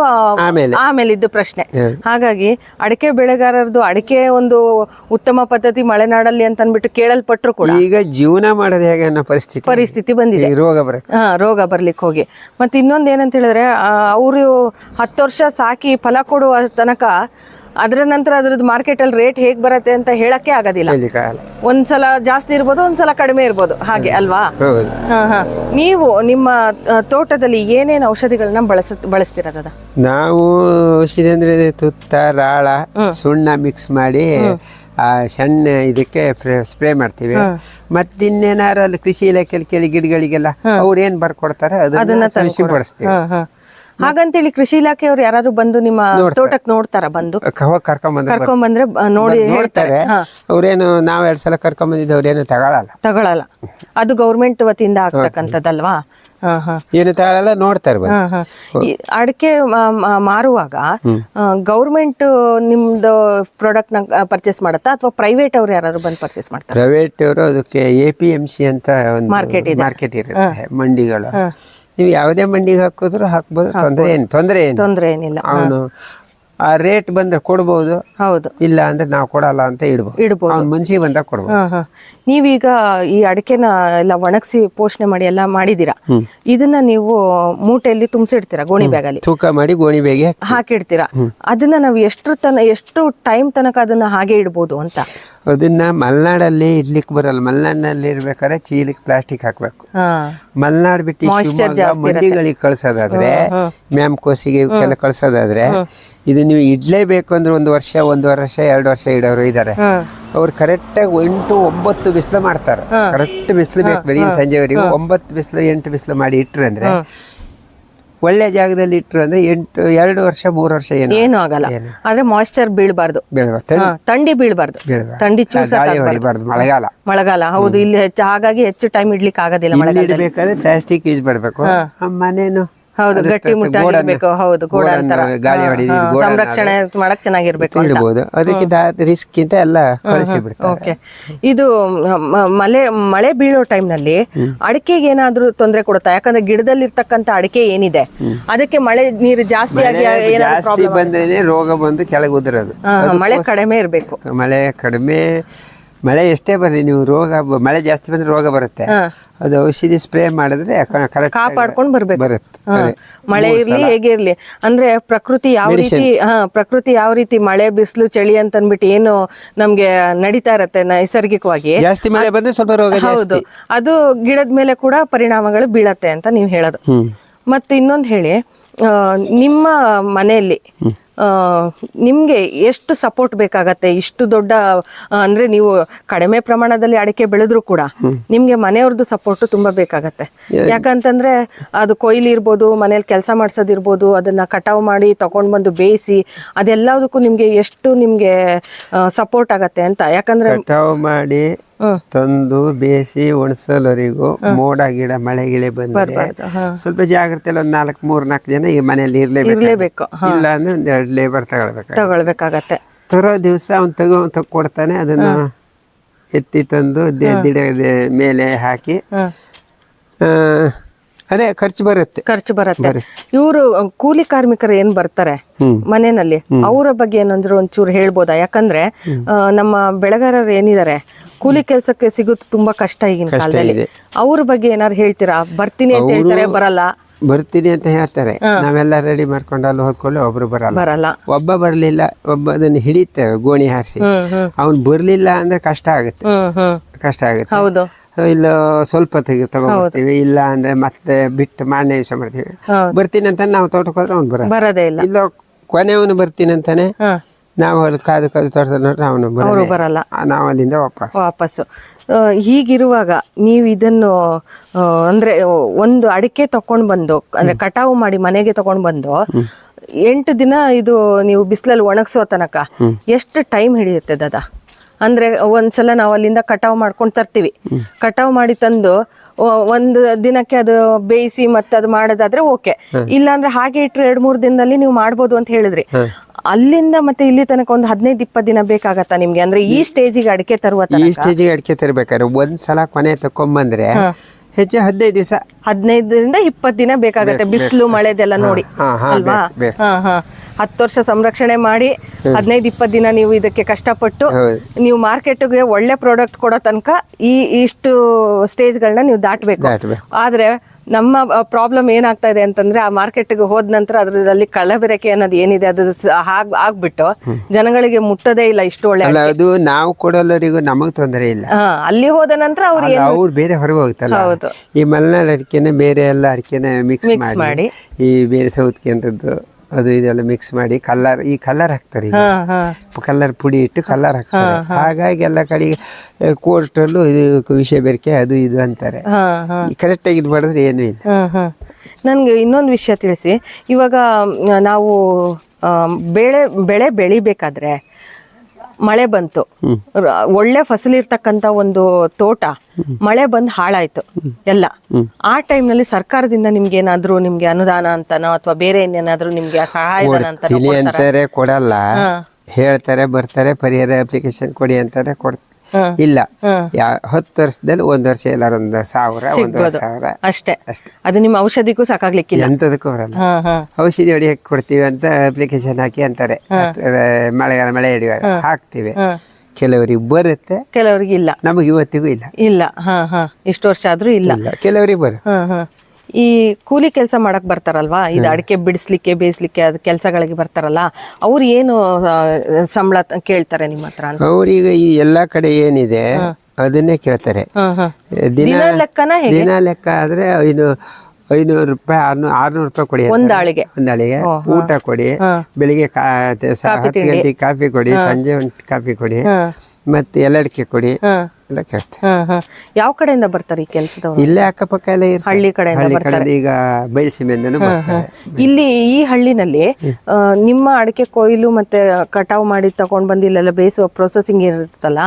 ಆಮೇಲೆ. ಇದ್ದು ಪ್ರಶ್ನೆ. ಹಾಗಾಗಿ ಅಡಿಕೆ ಬೆಳೆಗಾರರದು ಅಡಿಕೆ ಒಂದು ಉತ್ತಮ ಪದ್ಧತಿ ಮಳೆನಾಡಲ್ಲಿ ಅಂತ ಅಂದ್ಬಿಟ್ಟು ಕೇಳಲ್ಪಟ್ರು ಕೂಡ ಈಗ ಜೀವನ ಮಾಡೋದು ಹೇಗೆ ಅನ್ನೋ ಪರಿಸ್ಥಿತಿ ಪರಿಸ್ಥಿತಿ ಬಂದಿದೆ. ರೋಗ ಬರ ಹಾ ರೋಗ ಬರ್ಲಿಕ್ಕೆ ಹೋಗಿ. ಮತ್ತೆ ಇನ್ನೊಂದು ಏನಂತ ಹೇಳಿದ್ರೆ ಅವರು ಹತ್ತು ವರ್ಷ ಸಾಕಿ ಫಲ ಕೊಡುವ ತನಕ ಅದರ ನಂತರ ಅದ್ರದ್ದು ಮಾರ್ಕೆಟಲ್ಲಿ ರೇಟ್ ಹೇಗ್ ಬರುತ್ತೆ ಅಂತ ಹೇಳಕ್ಕೆ ಆಗೋದಿಲ್ಲ. ಒಂದ್ಸಲ ಜಾಸ್ತಿ ಇರ್ಬೋದು ಒಂದ್ಸಲ ಕಡಿಮೆ ಇರ್ಬೋದು. ಹಾಗೆ ಅಲ್ವಾ? ನೀವು ನಿಮ್ಮ ತೋಟದಲ್ಲಿ ಏನೇನು ಔಷಧಿಗಳನ್ನ ಬಳಸ ಬಳಸ್ತಿರೋದ ನಾವು ಔಷಧಿ ಅಂದ್ರೆ ತುತ್ತ ರಾಳ ಸುಣ್ಣ ಮಿಕ್ಸ್ ಮಾಡಿ ಆ ಸಣ್ಣ ಇದಕ್ಕೆ ಸ್ಪ್ರೇ ಮಾಡ್ತೀವಿ. ಮತ್ತಿನ್ನೇನಾರು ಅಲ್ಲಿ ಕೃಷಿ ಇಲಾಖೆಯಲ್ಲಿ ಕೇಳಿ ಗಿಡಗಳಿಗೆಲ್ಲ ಅವ್ರು ಏನ್ ಬರ್ಕೊಡ್ತಾರೆ ಅದನ್ನ ಸಿಂಪಡಿಸ್ತೀವಿ ಹಾ ಹಾಗಂತೇಳಿ ಕೃಷಿ ಇಲಾಖೆಯವ್ರು ಯಾರಾದ್ರೂ ಬಂದು ನಿಮ್ಮ ತೋಟಕ್ಕೆ ನೋಡ್ತಾರ ಬಂದು? ಕರ್ಕೊಂಡ್ ಬಂದ್ರೆ ನೋಡಿ ನೋಡ್ತಾರೆ. ಅವ್ರೇನು ನಾವ್ ಎರಡ್ ಸಲ ಕರ್ಕೊಂಡ್ ಬಂದಿದ್ದು ಅವ್ರೇನು ತಗೊಳಲ್ಲ. ತಗೊಳಲ್ಲ. ಅದು ಗೌರ್ಮೆಂಟ್ ವತಿಯಿಂದ ಆಗ್ತಕ್ಕಂಥದ್ದಲ್ವಾ? ಏನು ತಗೊಳಲ್ಲ ನೋಡ್ತಾರೆ. ಅಡಿಕೆ ಮಾರುವಾಗ ಗೌರ್ಮೆಂಟ್ ನಿಮ್ದು ಪ್ರಾಡಕ್ಟ್ನ ಪರ್ಚೇಸ್ ಮಾಡುತ್ತಾ? ಅಥವಾ ಪ್ರೈವೇಟ್ ಅವ್ರು ಯಾರಾದ್ರು ಬಂದು ಪರ್ಚೇಸ್ ಮಾಡ್ತಾರೆ? ಪ್ರೈವೇಟ್ ಅವರು ಅದಕ್ಕೆ ಎ ಪಿ ಎಂ ಸಿ ಅಂತ ಒಂದು ಮಾರ್ಕೆಟ್ ಇರುತ್ತೆ ಮಂಡಿಗಳು. ನೀವು ಯಾವುದೇ ಮಂಡಿಗೆ ಹಾಕಿದ್ರು ಹಾಕ್ಬೋದು ತೊಂದರೆ ಏನು ತೊಂದರೆ ಏನು ತೊಂದರೆ ಏನಿಲ್ಲ. ಅವನು ಆ ರೇಟ್ ಬಂದ್ರೆ ಕೊಡ್ಬೋದು. ಹೌದು. ಇಲ್ಲ ಅಂದ್ರೆ ನಾವು ಕೊಡಲ್ಲ ಅಂತ ಇಡ್ಬೋದು. ಇಡ್ಬೋದು. ಅವ್ನ ಮನ್ಸಿಗೆ ಬಂದಾಗ ಕೊಡ್ಬೋದು. ಹಾ ಹಾ. ನೀವೀಗ ಈ ಅಡಕೆನ ಎಲ್ಲ ಒಣಗಿಸಿ ಪೋಷಣೆ ಮಾಡಿ ಎಲ್ಲ ಮಾಡಿದೀರಾ ಇದನ್ನ ನೀವು ಮೂಟೆಯಲ್ಲಿ ತುಂಬಿಸಿಡ್ತೀರಾ ಗೋಣಿ ಬ್ಯಾಗಲ್ಲಿ? ತೂಕ ಮಾಡಿ ಗೋಣಿ ಬೇಗೆ ಹಾಕಿಡ್ತೀರಾ? ಅದನ್ನ ನಾವು ಎಷ್ಟು ತನ ಎಷ್ಟು ಟೈಮ್ ತನಕ ಅದನ್ನ ಹಾಗೆ ಇಡ್ಬೋದು ಅಂತ? ಅದನ್ನ ಮಲ್ನಾಡಲ್ಲಿ ಇಡ್ಲಿಕ್ಕೆ ಬರಲ್ಲ. ಮಲ್ನಾಡಲ್ಲಿ ಇರ್ಬೇಕಾದ್ರೆ ಚೀಲಿಗೆ ಪ್ಲಾಸ್ಟಿಕ್ ಹಾಕ್ಬೇಕು. ಮಲ್ನಾಡ್ ಮಲೆನಾಡ್ ಬಿಟ್ಟು ಶಿವಮೊಗ್ಗ ಮಂಡಿಗಳಿಗೆ ಕಳ್ಸೋದಾದ್ರೆ ಮ್ಯಾಮ್ ಕೋಸಿಗೆ ಕಳ್ಸೋದಾದ್ರೆ ಇದು ನೀವು ಇಡ್ಲೇಬೇಕು ಅಂದ್ರೆ ಒಂದು ವರ್ಷ ಒಂದು ವರ್ಷ ಎರಡು ವರ್ಷ ಇಡೋರು ಇದ್ದಾರೆ ಅವ್ರು ಕರೆಕ್ಟಾಗಿ ಎಂಟು ಒಂಬತ್ತು ಬಿಸಿಲು ಮಾಡ್ತಾರೆ. ಕರೆಕ್ಟ್ ಬಿಸಿಲು ಬೇಕು ಬೆಳಗಿನ ಸಂಜೆವರೆಗೂ. ಒಂಬತ್ತು ಬಿಸಿಲು ಎಂಟು ಬಿಸಿಲು ಮಾಡಿ ಇಟ್ರು ಅಂದ್ರೆ ಒಳ್ಳೆ ಜಾಗದಲ್ಲಿ ಇಟ್ರು ಅಂದ್ರೆ ಎಂಟು ಎರಡು ವರ್ಷ ಮೂರು ವರ್ಷ ಏನು ಏನು ಆಗಲ್ಲ. ಆದ್ರೆ ಮಾಯಿಶ್ಚರ್ ಬೀಳಬಾರ್ದು. ತಂಡಿ ಬೀಳಬಾರ್ದು. ತಂಡಿ ಚೂಸ ಗಾಳಿ ಹೊಡಿಬಾರ್ದು. ಮಳೆಗಾಲ. ಮಳೆಗಾಲ ಹೌದು. ಇಲ್ಲಿ ಹೆಚ್ಚು ಹಾಗಾಗಿ ಹೆಚ್ಚು ಟೈಮ್ ಇಡ್ಲಿಕ್ಕೆ ಆಗೋದಿಲ್ಲ ಮಳೆಗಾಲ ಇಡ್ಬೇಕಾದ್ರೆ ಪ್ಲಾಸ್ಟಿಕ್ ಯೂಸ್ ಮಾಡಬೇಕು. ಮನೇನು ಹೌದು ಗಟ್ಟಿ ತ- ಮುಟ್ಟಾಗಿ ಗೋಡನ್ನು- ಇರ್ಬೇಕು. ಹೌದು ಗೋಡ ಅಂತಾರ. ಗಾಳಿ ಹೊಡೆದು ಸಂರಕ್ಷಣೆ ಮಾಡಕ್ ಚೆನ್ನಾಗಿರ್ಬೇಕು ಇಡ್ಬೋದು ಅದಕ್ಕಿಂತ ರಿಸ್ಕ್ ಇಂತ ಎಲ್ಲ ಕಳಿಸಿ ಬಿಡ್ತಾರೆ. ಓಕೆ. ಇದು ಮಳೆ ಮಳೆ ಬೀಳೋ ಟೈಮ್ನಲ್ಲಿ ನಲ್ಲಿ ಅಡಿಕೆಗೆ ಏನಾದ್ರೂ ತೊಂದರೆ ಕೊಡುತ್ತಾ? ಯಾಕಂದ್ರೆ ಗಿಡದಲ್ಲಿ ಇರ್ತಕ್ಕಂತ ಅಡಿಕೆ ಏನಿದೆ? ಅದಕ್ಕೆ ಮಳೆ ನೀರು ಜಾಸ್ತಿ ಆಗಿ ಜಾಸ್ತಿ ಬಂದ್ರೇನೆ ರೋಗ ಬಂದು ಕೆಳಗೆ ಉದುರೋದು ಮಳೆ ಕಡಿಮೆ ಇರಬೇಕು. ಮಳೆ ಕಡಿಮೆ ಮಳೆ ಎಷ್ಟೇ ಬರಲಿ ನೀವು ರೋಗ ಮಳೆ ಜಾಸ್ತಿ ಬಂದ್ರೆ ರೋಗ ಬರುತ್ತೆ. ಅದು ಔಷಧಿ ಸ್ಪ್ರೇ ಮಾಡಿದ್ರೆ ಕಾಪಾಡ್ಕೊಂಡು ಬರ್ಬೇಕು. ಬರುತ್ತೆ. ಮಳೆ ಇರ್ಲಿ ಹೇಗೆ ಇರ್ಲಿ. ಅಂದ್ರೆ ಪ್ರಕೃತಿ ಯಾವ ರೀತಿ ಹಾ ಪ್ರಕೃತಿ ಯಾವ ರೀತಿ ಮಳೆ ಬಿಸಿಲು ಚಳಿ ಅಂತ ಅಂದ್ಬಿಟ್ಟು ಏನು ನಮ್ಗೆ ನಡೀತಾ ಇರತ್ತೆ ನೈಸರ್ಗಿಕವಾಗಿ. ಜಾಸ್ತಿ ಮಳೆ ಬಂದ್ರೆ ಸ್ವಲ್ಪ ರೋಗ ಹೌದು. ಅದು ಗಿಡದ ಮೇಲೆ ಕೂಡ ಪರಿಣಾಮಗಳು ಬೀಳತ್ತೆ ಅಂತ ನೀವು ಹೇಳೋದು. ಮತ್ತೆ ಇನ್ನೊಂದು ಹೇಳಿ ನಿಮ್ಮ ಮನೆಯಲ್ಲಿ ನಿಮ್ಗೆ ಎಷ್ಟು ಸಪೋರ್ಟ್ ಬೇಕಾಗತ್ತೆ? ಇಷ್ಟು ದೊಡ್ಡ ಅಂದ್ರೆ ನೀವು ಕಡಿಮೆ ಪ್ರಮಾಣದಲ್ಲಿ ಅಡಿಕೆ ಬೆಳೆದ್ರು ಕೂಡ ನಿಮ್ಗೆ ಮನೆಯವ್ರದ್ದು ಸಪೋರ್ಟ್ ತುಂಬಾ ಬೇಕಾಗತ್ತೆ. ಯಾಕಂತಂದ್ರೆ ಅದು ಕೊಯ್ಲಿ ಇರ್ಬೋದು ಮನೇಲಿ ಕೆಲಸ ಮಾಡಿಸೋದಿರ್ಬೋದು ಅದನ್ನ ಕಟಾವ್ ಮಾಡಿ ತಗೊಂಡ್ ಬಂದು ಬೇಯಿಸಿ ಅದೆಲ್ಲದಕ್ಕೂ ನಿಮ್ಗೆ ಎಷ್ಟು ನಿಮ್ಗೆ ಸಪೋರ್ಟ್ ಆಗತ್ತೆ ಅಂತ. ಯಾಕಂದ್ರೆ ಕಟಾವು ಮಾಡಿ ತಂದು ಬೇಯಿಸಿ ಒಣಸಲವರೆಗೂ ಮೋಡ ಗಿಡ ಮಳೆ ಗಿಳೆ ಬಂದ್ರೆ. ಸ್ವಲ್ಪ ಜಾಗ್ರತೆ ಒಂದ್ ನಾಲ್ಕು ಮೂರ್ ನಾಲ್ಕು ಜನ ಈ ಮನೆಯಲ್ಲಿ ಇರ್ಲೇಬೇಕು. ಇಲ್ಲ ಅಂದ್ರೆ ಲೇಬರ್ ತಗೊಳ್ಬೇಕು ತಗೊಳ್ಬೇಕಾಗತ್ತೆ. ತರೋ ದಿವಸ ಅವ್ನು ತಗೋ ತಗ ಕೊಡ್ತಾನೆ ಅದನ್ನ ಎತ್ತಿ ತಂದು ದೆ- ದಿಡ ದೆ- ಮೇಲೆ ಹಾಕಿ ಆ, ಅದೇ ಖರ್ಚು ಬರುತ್ತೆ. ಖರ್ಚು ಬರುತ್ತೆ. ಇವರು ಕೂಲಿ ಕಾರ್ಮಿಕರು ಏನ್ ಬರ್ತಾರೆ? ಮನೆಯಲ್ಲಿ ಅವರ ಬಗ್ಗೆ ಏನಂದ್ರೆ ಒಂಚೂರು ಹೇಳ್ಬೋದಾ? ಯಾಕಂದ್ರೆ ಆ, ನಮ್ಮ ಬೆಳೆಗಾರರು ಏನಿದ್ದಾರೆ ಕೂಲಿ ಕೆಲಸಕ್ಕೆ ಸಿಗೋದು ತುಂಬಾ ಕಷ್ಟ ಈಗಿನ ಕಾಲದಲ್ಲಿ. ಅವ್ರ ಬಗ್ಗೆ ಏನಾದ್ರು ಹೇಳ್ತೀರಾ? ಬರ್ತೀನಿ ಅಂತ ಹೇಳ್ತಾರೆ ಬರಲ್ಲ. ಬರ್ತೀನಿ ಅಂತ ಹೇಳ್ತಾರೆ. ನಾವೆಲ್ಲ ರೆಡಿ ಮಾಡ್ಕೊಂಡು ಅಲ್ಲಿ ಹೋದ್ಕೊಳ್ಳಿ ಒಬ್ರು ಬರಲ್ಲ. ಬರಲ್ಲ. ಒಬ್ಬ ಬರಲಿಲ್ಲ ಒಬ್ಬ ಅದನ್ನ ಹಿಡಿತೇವೆ ಗೋಣಿ ಹಾರಿಸಿ. ಅವ್ನು ಬರಲಿಲ್ಲ ಅಂದ್ರೆ ಕಷ್ಟ ಆಗುತ್ತೆ. ಕಷ್ಟ ಆಗುತ್ತೆ. ಹೌದು. ಇಲ್ಲ ಸ್ವಲ್ಪ ತೆಗೆ ತಗೋತೀವಿ ಇಲ್ಲ ಅಂದ್ರೆ ಮತ್ತೆ ಬಿಟ್ಟು ಮಾಡಿ ವಿಷಯ ಮಾಡ್ತೀವಿ ಬರ್ತೀನಿ ಅಂತ ನಾವು ತೋಟಕ್ಕೆ ಹೋದ್ರೆ ಅವ್ನು ಬರಲ್ಲ. ಬರೋದೇ ಇಲ್ಲ. ಇಲ್ಲ ಕೊನೆಯವನು ಬರ್ತೀನಿ ಅಂತಾನೆ. ನಾವು ಅಲ್ಲಿ ಕಾದು ಕಾದು ತೋರಿಸಲು ಅವನು ಅವರು ಬರಲ್ಲ. ನಾವು ಅಲ್ಲಿಂದ ವಾಪಸ್ ವಾಪಸ್ಸು. ಹೀಗಿರುವಾಗ ನೀವು ಇದನ್ನು ಅಂದ್ರೆ ಒಂದು ಅಡಿಕೆ ತಕೊಂಡು ಬಂದು ಅಂದ್ರೆ ಕಟಾವು ಮಾಡಿ ಮನೆಗೆ ತಗೊಂಡು ಬಂದು ಎಂಟು ದಿನ ಇದು ನೀವು ಬಿಸಿಲಲ್ಲಿ ಒಣಗಿಸೋ ತನಕ ಎಷ್ಟು ಟೈಮ್ ಹಿಡಿಯುತ್ತೆ ದಾದಾ? ಅಂದ್ರೆ ಒಂದ್ಸಲ ನಾವು ಅಲ್ಲಿಂದ ಕಟಾವು ಮಾಡ್ಕೊಂಡು ತರ್ತೀವಿ. ಕಟಾವು ಮಾಡಿ ತಂದು ಒಂದು ದಿನಕ್ಕೆ ಅದು ಬೇಯಿಸಿ ಮತ್ತೆ ಅದು ಮಾಡೋದಾದ್ರೆ ಓಕೆ. ಇಲ್ಲಾಂದ್ರೆ ಹಾಗೆ ಇಟ್ರೆ ಎರಡ್ ಮೂರ್ ದಿನದಲ್ಲಿ ನೀವು ಮಾಡ್ಬೋದು ಅಂತ ಹೇಳಿದ್ರಿ. ಅಲ್ಲಿಂದ ಮತ್ತೆ ಇಲ್ಲಿ ತನಕ ಒಂದು ಹದಿನೈದು ಇಪ್ಪತ್ತು ದಿನ ಬೇಕಾಗತ್ತಾ ನಿಮ್ಗೆ? ಅಂದ್ರೆ ಈ ಸ್ಟೇಜಿಗೆ ಅಡಿಕೆ ತರುವ ಈ ಸ್ಟೇಜಿಗೆ ಅಡಿಕೆ ತರಬೇಕಾದ್ರೆ ಒಂದ್ ಸಲ ಕೊನೆ ತಕೊಂಬಂದ್ರೆ ಹೆಚ್ಚು ಹದಿನೈದು ದಿವಸ ಹದಿನೈದರಿಂದ ಇಪ್ಪತ್ತು ದಿನ ಬೇಕಾಗತ್ತೆ. ಬಿಸಿಲು ಮಳೆದೆಲ್ಲ ನೋಡಿ. ಅಲ್ವಾ? ಹತ್ತು ವರ್ಷ ಸಂರಕ್ಷಣೆ ಮಾಡಿ ಹದಿನೈದು ಇಪ್ಪತ್ತು ದಿನ ನೀವು ಇದಕ್ಕೆ ಕಷ್ಟಪಟ್ಟು. ನೀವು ಮಾರ್ಕೆಟ್ಗೆ ಒಳ್ಳೆ ಪ್ರಾಡಕ್ಟ್ ಕೊಡೋ ತನಕ ಈ ಇಷ್ಟು ಸ್ಟೇಜ್ಗಳನ್ನ ನೀವು ದಾಟಬೇಕು. ಆದ್ರೆ ನಮ್ಮ ಪ್ರಾಬ್ಲಮ್ ಏನಾಗ್ತಾ ಇದೆ ಅಂತಂದ್ರೆ ಆ ಮಾರ್ಕೆಟ್ಗೆ ಹೋದ ನಂತರ ಅದರಲ್ಲಿ ಕಲಬೆರಕೆ ಅನ್ನೋದು ಏನಿದೆ ಅದು ಹಾಗ್ ಆಗ್ಬಿಟ್ಟು ಜನಗಳಿಗೆ ಮುಟ್ಟದೇ ಇಲ್ಲ ಇಷ್ಟು ಒಳ್ಳೆ ಅದು ನಾವು ಕೊಡೋಲ್ಲರಿಗೂ ನಮಗ್ ತೊಂದರೆ ಇಲ್ಲ ಅಲ್ಲಿ ಹೋದ ನಂತರ ಅವ್ರು ಅವ್ರು ಬೇರೆ ಹೊರಗೆ ಹೋಗ್ತಲ್ಲ ಹೌದು. ಈ ಮಲೆನಾಡು ಅಡಿಕೆನೆ ಬೇರೆ ಎಲ್ಲ ಅಡಿಕೆನೆ ಮಿಕ್ಸ್ ಮಾಡಿ. ಈ ಬೇರೆ ಸೌತ್ ಕೇಂದ್ರದ್ದು ಅದು ಇದೆಲ್ಲ ಮಿಕ್ಸ್ ಮಾಡಿ ಕಲ್ಲರ್ ಈ ಕಲ್ಲರ್ ಹಾಕ್ತಾರೆ ಈಗ. ಕಲರ್ ಪುಡಿ ಇಟ್ಟು ಕಲ್ಲರ್ ಹಾಕ್ತಾರೆ. ಹಾಗಾಗಿ ಎಲ್ಲ ಕಡೆಗೆ ಕೋರ್ಟಲ್ಲೂ ಇದು ವಿಷಯ ಬೇರಿಕೆ ಅದು ಇದು ಅಂತಾರೆ. ಹಾ ಹಾ. ಕರೆಕ್ಟ್ ಆಗಿ ಇದು ಮಾಡಿದ್ರೆ ಏನೂ ಇಲ್ಲ. ನನ್ಗೆ ಇನ್ನೊಂದು ವಿಷಯ ತಿಳಿಸಿ. ಇವಾಗ ನಾವು ಬೆಳೆ ಬೆಳೆ ಬೆಳಿಬೇಕಾದ್ರೆ ಮಳೆ ಬಂತು. ಒಳ್ಳೆ ಫಸಲಿರ್ತಕ್ಕಂತ ಒಂದು ತೋಟ ಮಳೆ ಬಂದು ಹಾಳಾಯ್ತು ಎಲ್ಲ. ಆ ಟೈಮ್ನಲ್ಲಿ ಸರ್ಕಾರದಿಂದ ನಿಮ್ಗೆ ಏನಾದ್ರು ನಿಮ್ಗೆ ಅನುದಾನ ಅಂತನೋ ಅಥವಾ ಬೇರೆ ಇನ್ನೇನಾದ್ರೂ ನಿಮ್ಗೆ ಸಹಾಯಧನ ಅಂತ ಕೊಡಲ್ಲ. ಹೇಳ್ತಾರೆ ಬರ್ತಾರೆ ಪರಿಹಾರ ಅಪ್ಲಿಕೇಶನ್ ಕೊಡಿ ಅಂತಾರೆ ಕೊಡ್ ಇಲ್ಲ. ಯಾ ಹತ್ತು ವರ್ಷದಲ್ಲಿ ಒಂದ್ ವರ್ಷ ಎಲ್ಲಾರು ಒಂದ್ ಸಾವಿರ ಒಂದೂವರೆ ಸಾವಿರ. ಅಷ್ಟೇ. ಅಷ್ಟೇ. ಅದು ನಿಮ್ಮ ಔಷಧಿಗೂ ಸಾಕಾಗ್ಲಿಕ್ಕಿಲ್ಲ. ಎಂತದಕ್ಕೂ ಬರಲ್ಲ. ಔಷಧಿ ಹೊಡಿ ಔಷಧಿ ಹೊಡಿಯಕ್ಕೆ ಕೊಡ್ತೀವಿ ಅಂತ ಅಪ್ಲಿಕೇಶನ್ ಹಾಕಿ ಅಂತಾರೆ. ಮಳೆಗಾಲ ಮಳೆ ಹಿಡಿಯುವಾಗ ಹಾಕ್ತಿವಿ. ಕೆಲವರಿಗೆ ಬರುತ್ತೆ. ಕೆಲವರಿಗೆ ಇಲ್ಲ. ನಮಗೆ ಇವತ್ತಿಗೂ ಇಲ್ಲ. ಇಲ್ಲ. ಹಾ ಹಾ. ಇಷ್ಟು ವರ್ಷ ಆದ್ರೂ ಇಲ್ಲ. ಕೆಲವರಿಗೆ ಬರುತ್ತೆ. ಈ ಕೂಲಿ ಕೆಲಸ ಮಾಡಕ್ ಬರ್ತಾರಲ್ವಾ? ಇದು ಅಡಿಕೆ ಬಿಡಿಸ್ಲಿಕ್ಕೆ ಬೇಯಿಸ್ಲಿಕ್ಕೆ ಅದು ಕೆಲಸಗಳಿಗೆ ಬರ್ತಾರಲ್ಲ ಅವ್ರು ಏನು ಸಂಬಳ ಕೇಳ್ತಾರೆ ನಿಮ್ಮ ಹತ್ರ ಅಂತ ಅವ್ರೀಗ ಈ ಎಲ್ಲಾ ಕಡೆ ಏನಿದೆ ಅದನ್ನೇ ಕೇಳ್ತಾರೆ. ದಿನ ದಿನ ಲೆಕ್ಕನ ಹೇಗೆ? ದಿನ ಲೆಕ್ಕ ಆದ್ರೆ ಐನು ಐನೂರು ರೂಪಾಯಿ ಆರ್ನೂರು ಆರ್ನೂರು ರೂಪಾಯಿ ಕೊಡಿ ಅಂತಾರೆ. ಒಂದಾಳಿಗೆ. ಒಂದಾಳಿಗೆ. ಊಟ ಕೊಡಿ. ಬೆಳಿಗ್ಗೆ ಕಾ ಸ- ಹತ್ತು ಗಂಟೆಗೆ ಕಾಫಿ ಕೊಡಿ ಸಂಜೆ ಒಂದು ಕಾಫಿ ಕೊಡಿ. ಮತ್ತೆ ಎಲ್ಲಡಿಕೆ ಕೊಡಿ. ಎಲ್ಲ ಹಾ ಯಾವ ಕಡೆಯಿಂದ ಬರ್ತಾರೆ ಈ ಕೆಲಸದವರು? ಇಲ್ಲೇ ಅಕ್ಕಪಕ್ಕ ಎಲ್ಲ. ಹಳ್ಳಿ ಕಡೆಯಿಂದ ಹಳ್ಳಿ ಕಡೆಯಿಂದ ಈಗ ಬಯಲುಸೀಮೆಯಿಂದನೂ ಬರ್ತಾರೆ. ಇಲ್ಲಿ ಈ ಹಳ್ಳಿನಲ್ಲಿ ಆ, ನಿಮ್ಮ ಅಡಿಕೆ ಕೊಯ್ಲು ಮತ್ತೆ ಕಟಾವು ಮಾಡಿ ತಗೊಂಡ್ ಬಂದು ಇಲ್ಲೆಲ್ಲ ಬೇಯಿಸುವ ಪ್ರೊಸೆಸಿಂಗ್ ಇರುತ್ತಲ್ಲ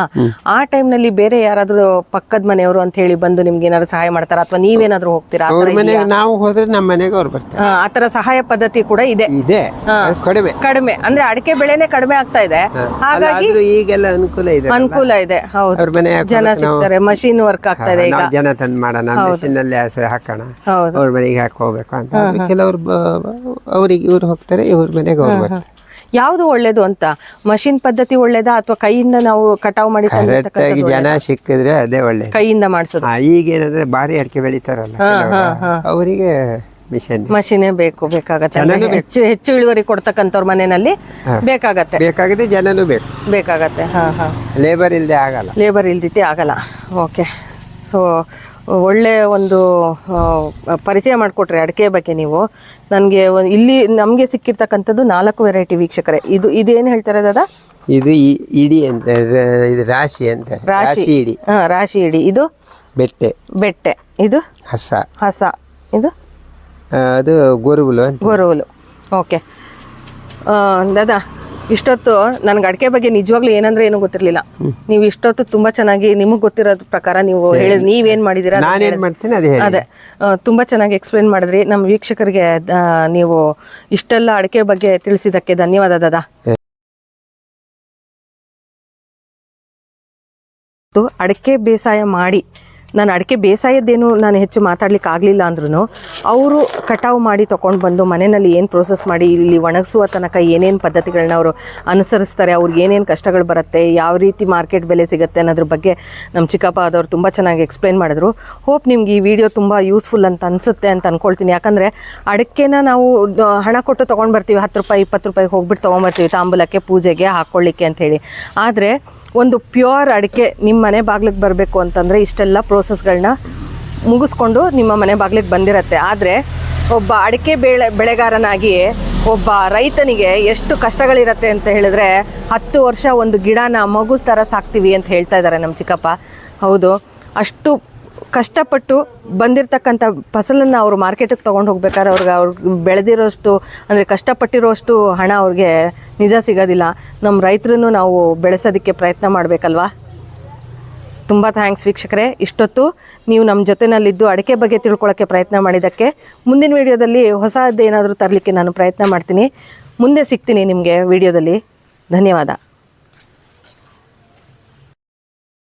ಆ time ನಲ್ಲಿ ಬೇರೆ ಯಾರಾದ್ರೂ ಪಕ್ಕದ ಮನೆಯವರು ಅಂತ ಹೇಳಿ ಬಂದು ನಿಮ್ಗೆ ಏನಾದ್ರು ಸಹಾಯ ಮಾಡ್ತಾರ? ಅಥವಾ ನೀವೇನಾದ್ರೂ ಹೋಗ್ತೀರಾ? ಅವ್ರ ಮನೆಗೆ ನಾವು ಹೋದ್ರೆ ನಮ್ಮ ಮನೆಗೆ ಅವ್ರು ಬರ್ತಾರೆ. ಆ, ಆ ತರ ಸಹಾಯ ಪದ್ಧತಿ ಕೂಡ ಇದೆ. ಇದೆ. ಅದು ಕಡಿಮೆ. ಕಡಿಮೆ. ಅಂದ್ರೆ ಅಡಿಕೆ ಬೆಳೆನೇ ಕಡಿಮೆ ಆಗ್ತಾ ಇದೆ. ಹಾಗಾಗಿ ಆದ್ರೂ ಈಗೆಲ್ಲ ಅನುಕೂಲ ಇದೆ ಅನುಕೂಲ ಇದೆ. ಹೌದು. ಅವ್ರ ಮನೆ ಜನ ಸಿಗ್ತಾರೆ ಮಷಿನ್ ವರ್ಕ್ ಆಗ್ತದೆ ಈಗ. ನಾವು ಜನ ತಂದ್ ಮಾಡೋಣ ಮಷಿನ್ ಅಲ್ಲಿ ಹಸು ಹಾಕೋಣ ಅವ್ರ ಮನೆಗೆ ಹಾಕಿ ಹೋಗ್ಬೇಕು ಅಂತ ಕೆಲವರು ಅವ್ರಿಗೆ ಇವ್ರು ಹೋಗ್ತಾರೆ ಇವ್ರ ಮನೆಗೆ ಅವ್ರು ಬರ್ತಾರೆ ಯಾವ್ದು ಒಳ್ಳೇದು ಅಂತ? ಮಷಿನ್ ಪದ್ಧತಿ ಒಳ್ಳೇದಾ ಅಥವಾ ಕೈಯಿಂದ ನಾವು ಕಟಾವ್ ಮಾಡಿ ಕರೆಕ್ಟಾಗಿ ಜನ ಸಿಕ್ಕಿದ್ರೆ ಅದೇ ಒಳ್ಳೆ ಕೈಯಿಂದ ಮಾಡಿಸೋದು. ಈಗೇನಂದ್ರೆ ಭಾರಿ ಅಡಿಕೆ ಬೆಳಿತಾರಲ್ಲ ಅವರಿಗೆ ಮಿಷನ್. ಬೇಕು ಬೇಕಾಗತ್ತೆ. ಹೆಚ್ಚು ಹೆಚ್ಚು ಇಳುವರಿ ಕೊಡ್ತಕ್ಕಂಥವ್ರ ಮನೆಯಲ್ಲಿ ಬೇಕಾಗತ್ತೆ. ಬೇಕಾಗಿದೆ ಜನನೂ ಬೇಕು. ಬೇಕಾಗತ್ತೆ ಹಾ ಹಾ. ಲೇಬರ್ ಇಲ್ಲದೆ ಆಗಲ್ಲ. ಲೇಬರ್ ಇಲ್ದಿತಿ ಆಗಲ್ಲ. ಓಕೆ. ಸೊ ಒಳ್ಳೆ ಒಂದು ಪರಿಚಯ ಮಾಡಿಕೊಟ್ರೆ ಅಡಿಕೆ ಬಗ್ಗೆ ನೀವು. ನನಗೆ ಇಲ್ಲಿ ನಮಗೆ ಸಿಕ್ಕಿರ್ತಕ್ಕಂಥದ್ದು ನಾಲ್ಕು ವೆರೈಟಿ ವೀಕ್ಷಕರೇ. ಇದು ಇದೇನು ಹೇಳ್ತಾರೆ ದಾದಾ? ಇದು ಇಡಿ ಅಂತ ಇದು ರಾಶಿ ಅಂತ. ರಾಶಿ ಇಡಿ. ಹಾಂ ರಾಶಿ ಇಡಿ. ಇದು? ಬೆಟ್ಟೆ. ಬೆಟ್ಟೆ. ಇದು? ಹಸ. ಹಸ. ಇದು? ಅದು ಗೋರುಗುಲು ಅಂತ. ಗೊರುವಲು ಓಕೆ ದಾದಾ ಇಷ್ಟೊತ್ತು ನನಗೆ ಅಡಿಕೆ ಬಗ್ಗೆ ನಿಜವಾಗ್ಲೂ ಏನಂದ್ರೆ ಏನೂ ಗೊತ್ತಿರಲಿಲ್ಲ. ನೀವು ಇಷ್ಟೊತ್ತು ತುಂಬಾ ಚೆನ್ನಾಗಿ ನಿಮಗೆ ಗೊತ್ತಿರೋದ್ ಪ್ರಕಾರ ನೀವು ಹೇಳಿದ್ ನೀವೇನು ಮಾಡ್ತೀನಿ ಅದೇ ತುಂಬಾ ಚೆನ್ನಾಗಿ ಎಕ್ಸ್ಪ್ಲೇನ್ ಮಾಡಿದ್ರಿ. ನಮ್ಮ ವೀಕ್ಷಕರಿಗೆ ನೀವು ಇಷ್ಟೆಲ್ಲ ಅಡಿಕೆ ಬಗ್ಗೆ ತಿಳಿಸಿದ್ದಕ್ಕೆ ಧನ್ಯವಾದ ದಾದಾ. ಅಡಿಕೆ ಬೇಸಾಯ ಮಾಡಿ ನಾನು ಅಡಿಕೆ ಬೇಸಾಯದ್ದೇನು ನಾನು ಹೆಚ್ಚು ಮಾತಾಡ್ಲಿಕ್ಕೆ ಆಗಲಿಲ್ಲ ಅಂದ್ರೂ ಅವರು ಕಟಾವು ಮಾಡಿ ತೊಗೊಂಡು ಬಂದು ಮನೆಯಲ್ಲಿ ಏನು ಪ್ರೋಸೆಸ್ ಮಾಡಿ, ಇಲ್ಲಿ ಒಣಗಿಸುವ ತನಕ ಏನೇನು ಪದ್ಧತಿಗಳನ್ನ ಅವರು ಅನುಸರಿಸ್ತಾರೆ, ಅವ್ರಿಗೆ ಏನೇನು ಕಷ್ಟಗಳು ಬರುತ್ತೆ, ಯಾವ ರೀತಿ ಮಾರ್ಕೆಟ್ ಬೆಲೆ ಸಿಗುತ್ತೆ ಅನ್ನೋದ್ರ ಬಗ್ಗೆ ನಮ್ಮ ಚಿಕ್ಕಪ್ಪ ಆದವ್ರು ತುಂಬ ಚೆನ್ನಾಗಿ ಎಕ್ಸ್ಪ್ಲೈನ್ ಮಾಡಿದ್ರು. ಹೋಪ್ ನಿಮ್ಗೆ ಈ ವಿಡಿಯೋ ತುಂಬ ಯೂಸ್ಫುಲ್ ಅಂತ ಅನಿಸುತ್ತೆ ಅಂತ ಅಂದ್ಕೊಳ್ತೀನಿ ಯಾಕಂದರೆ ಅಡಿಕೆನ ನಾವು ಹಣ ಕೊಟ್ಟು ತೊಗೊಂಡು ಬರ್ತೀವಿ, ಹತ್ತು ರೂಪಾಯಿ, ಇಪ್ಪತ್ತು ರೂಪಾಯಿ ಹೋಗ್ಬಿಟ್ಟು ತೊಗೊಂಬರ್ತೀವಿ ತಾಂಬೂಲಕ್ಕೆ, ಪೂಜೆಗೆ ಹಾಕ್ಕೊಳ್ಳಿಕ್ಕೆ ಅಂತ ಹೇಳಿ. ಆದರೆ ಒಂದು ಪ್ಯೂರ್ ಅಡಿಕೆ ನಿಮ್ಮ ಮನೆ ಬಾಗ್ಲಿಗೆ ಬರಬೇಕು ಅಂತಂದರೆ ಇಷ್ಟೆಲ್ಲ ಪ್ರೋಸೆಸ್ಗಳನ್ನ ಮುಗಿಸ್ಕೊಂಡು ನಿಮ್ಮ ಮನೆ ಬಾಗ್ಲಿಗೆ ಬಂದಿರತ್ತೆ. ಆದರೆ ಒಬ್ಬ ಅಡಿಕೆ ಬೆಳೆ ಬೆಳೆಗಾರನಾಗಿ ಒಬ್ಬ ರೈತನಿಗೆ ಎಷ್ಟು ಕಷ್ಟಗಳಿರತ್ತೆ ಅಂತ ಹೇಳಿದ್ರೆ ಹತ್ತು ವರ್ಷ ಒಂದು ಗಿಡನ ಮಗುಸ್ ಥರ ಸಾಕ್ತೀವಿ ಅಂತ ಹೇಳ್ತಾ ಇದ್ದಾರೆ ನಮ್ಮ ಚಿಕ್ಕಪ್ಪ. ಹೌದು. ಅಷ್ಟು ಕಷ್ಟಪಟ್ಟು ಬಂದಿರತಕ್ಕಂಥ ಫಸಲನ್ನು ಅವರು ಮಾರ್ಕೆಟಿಗೆ ತೊಗೊಂಡು ಹೋಗ್ಬೇಕಾದ್ರೆ ಅವ್ರಿಗೆ ಅವ್ರಿಗೆ ಬೆಳೆದಿರೋಷ್ಟು, ಅಂದರೆ ಕಷ್ಟಪಟ್ಟಿರೋಷ್ಟು ಹಣ ಅವ್ರಿಗೆ ನಿಜ ಸಿಗೋದಿಲ್ಲ. ನಮ್ಮ ರೈತರನ್ನು ನಾವು ಬೆಳೆಸೋದಕ್ಕೆ ಪ್ರಯತ್ನ ಮಾಡಬೇಕಲ್ವಾ? ತುಂಬ ಥ್ಯಾಂಕ್ಸ್ ವೀಕ್ಷಕರೇ. ಇಷ್ಟೊತ್ತು ನೀವು ನಮ್ಮ ಜೊತೆನಲ್ಲಿದ್ದು ಅಡಿಕೆ ಬಗ್ಗೆ ತಿಳ್ಕೊಳ್ಳೋಕ್ಕೆ ಪ್ರಯತ್ನ ಮಾಡಿದ್ದಕ್ಕೆ ಮುಂದಿನ ವಿಡಿಯೋದಲ್ಲಿ ಹೊಸದೇನಾದರೂ ತರಲಿಕ್ಕೆ ನಾನು ಪ್ರಯತ್ನ ಮಾಡ್ತೀನಿ. ಮುಂದೆ ಸಿಗ್ತೀನಿ ನಿಮಗೆ ವಿಡಿಯೋದಲ್ಲಿ. ಧನ್ಯವಾದ.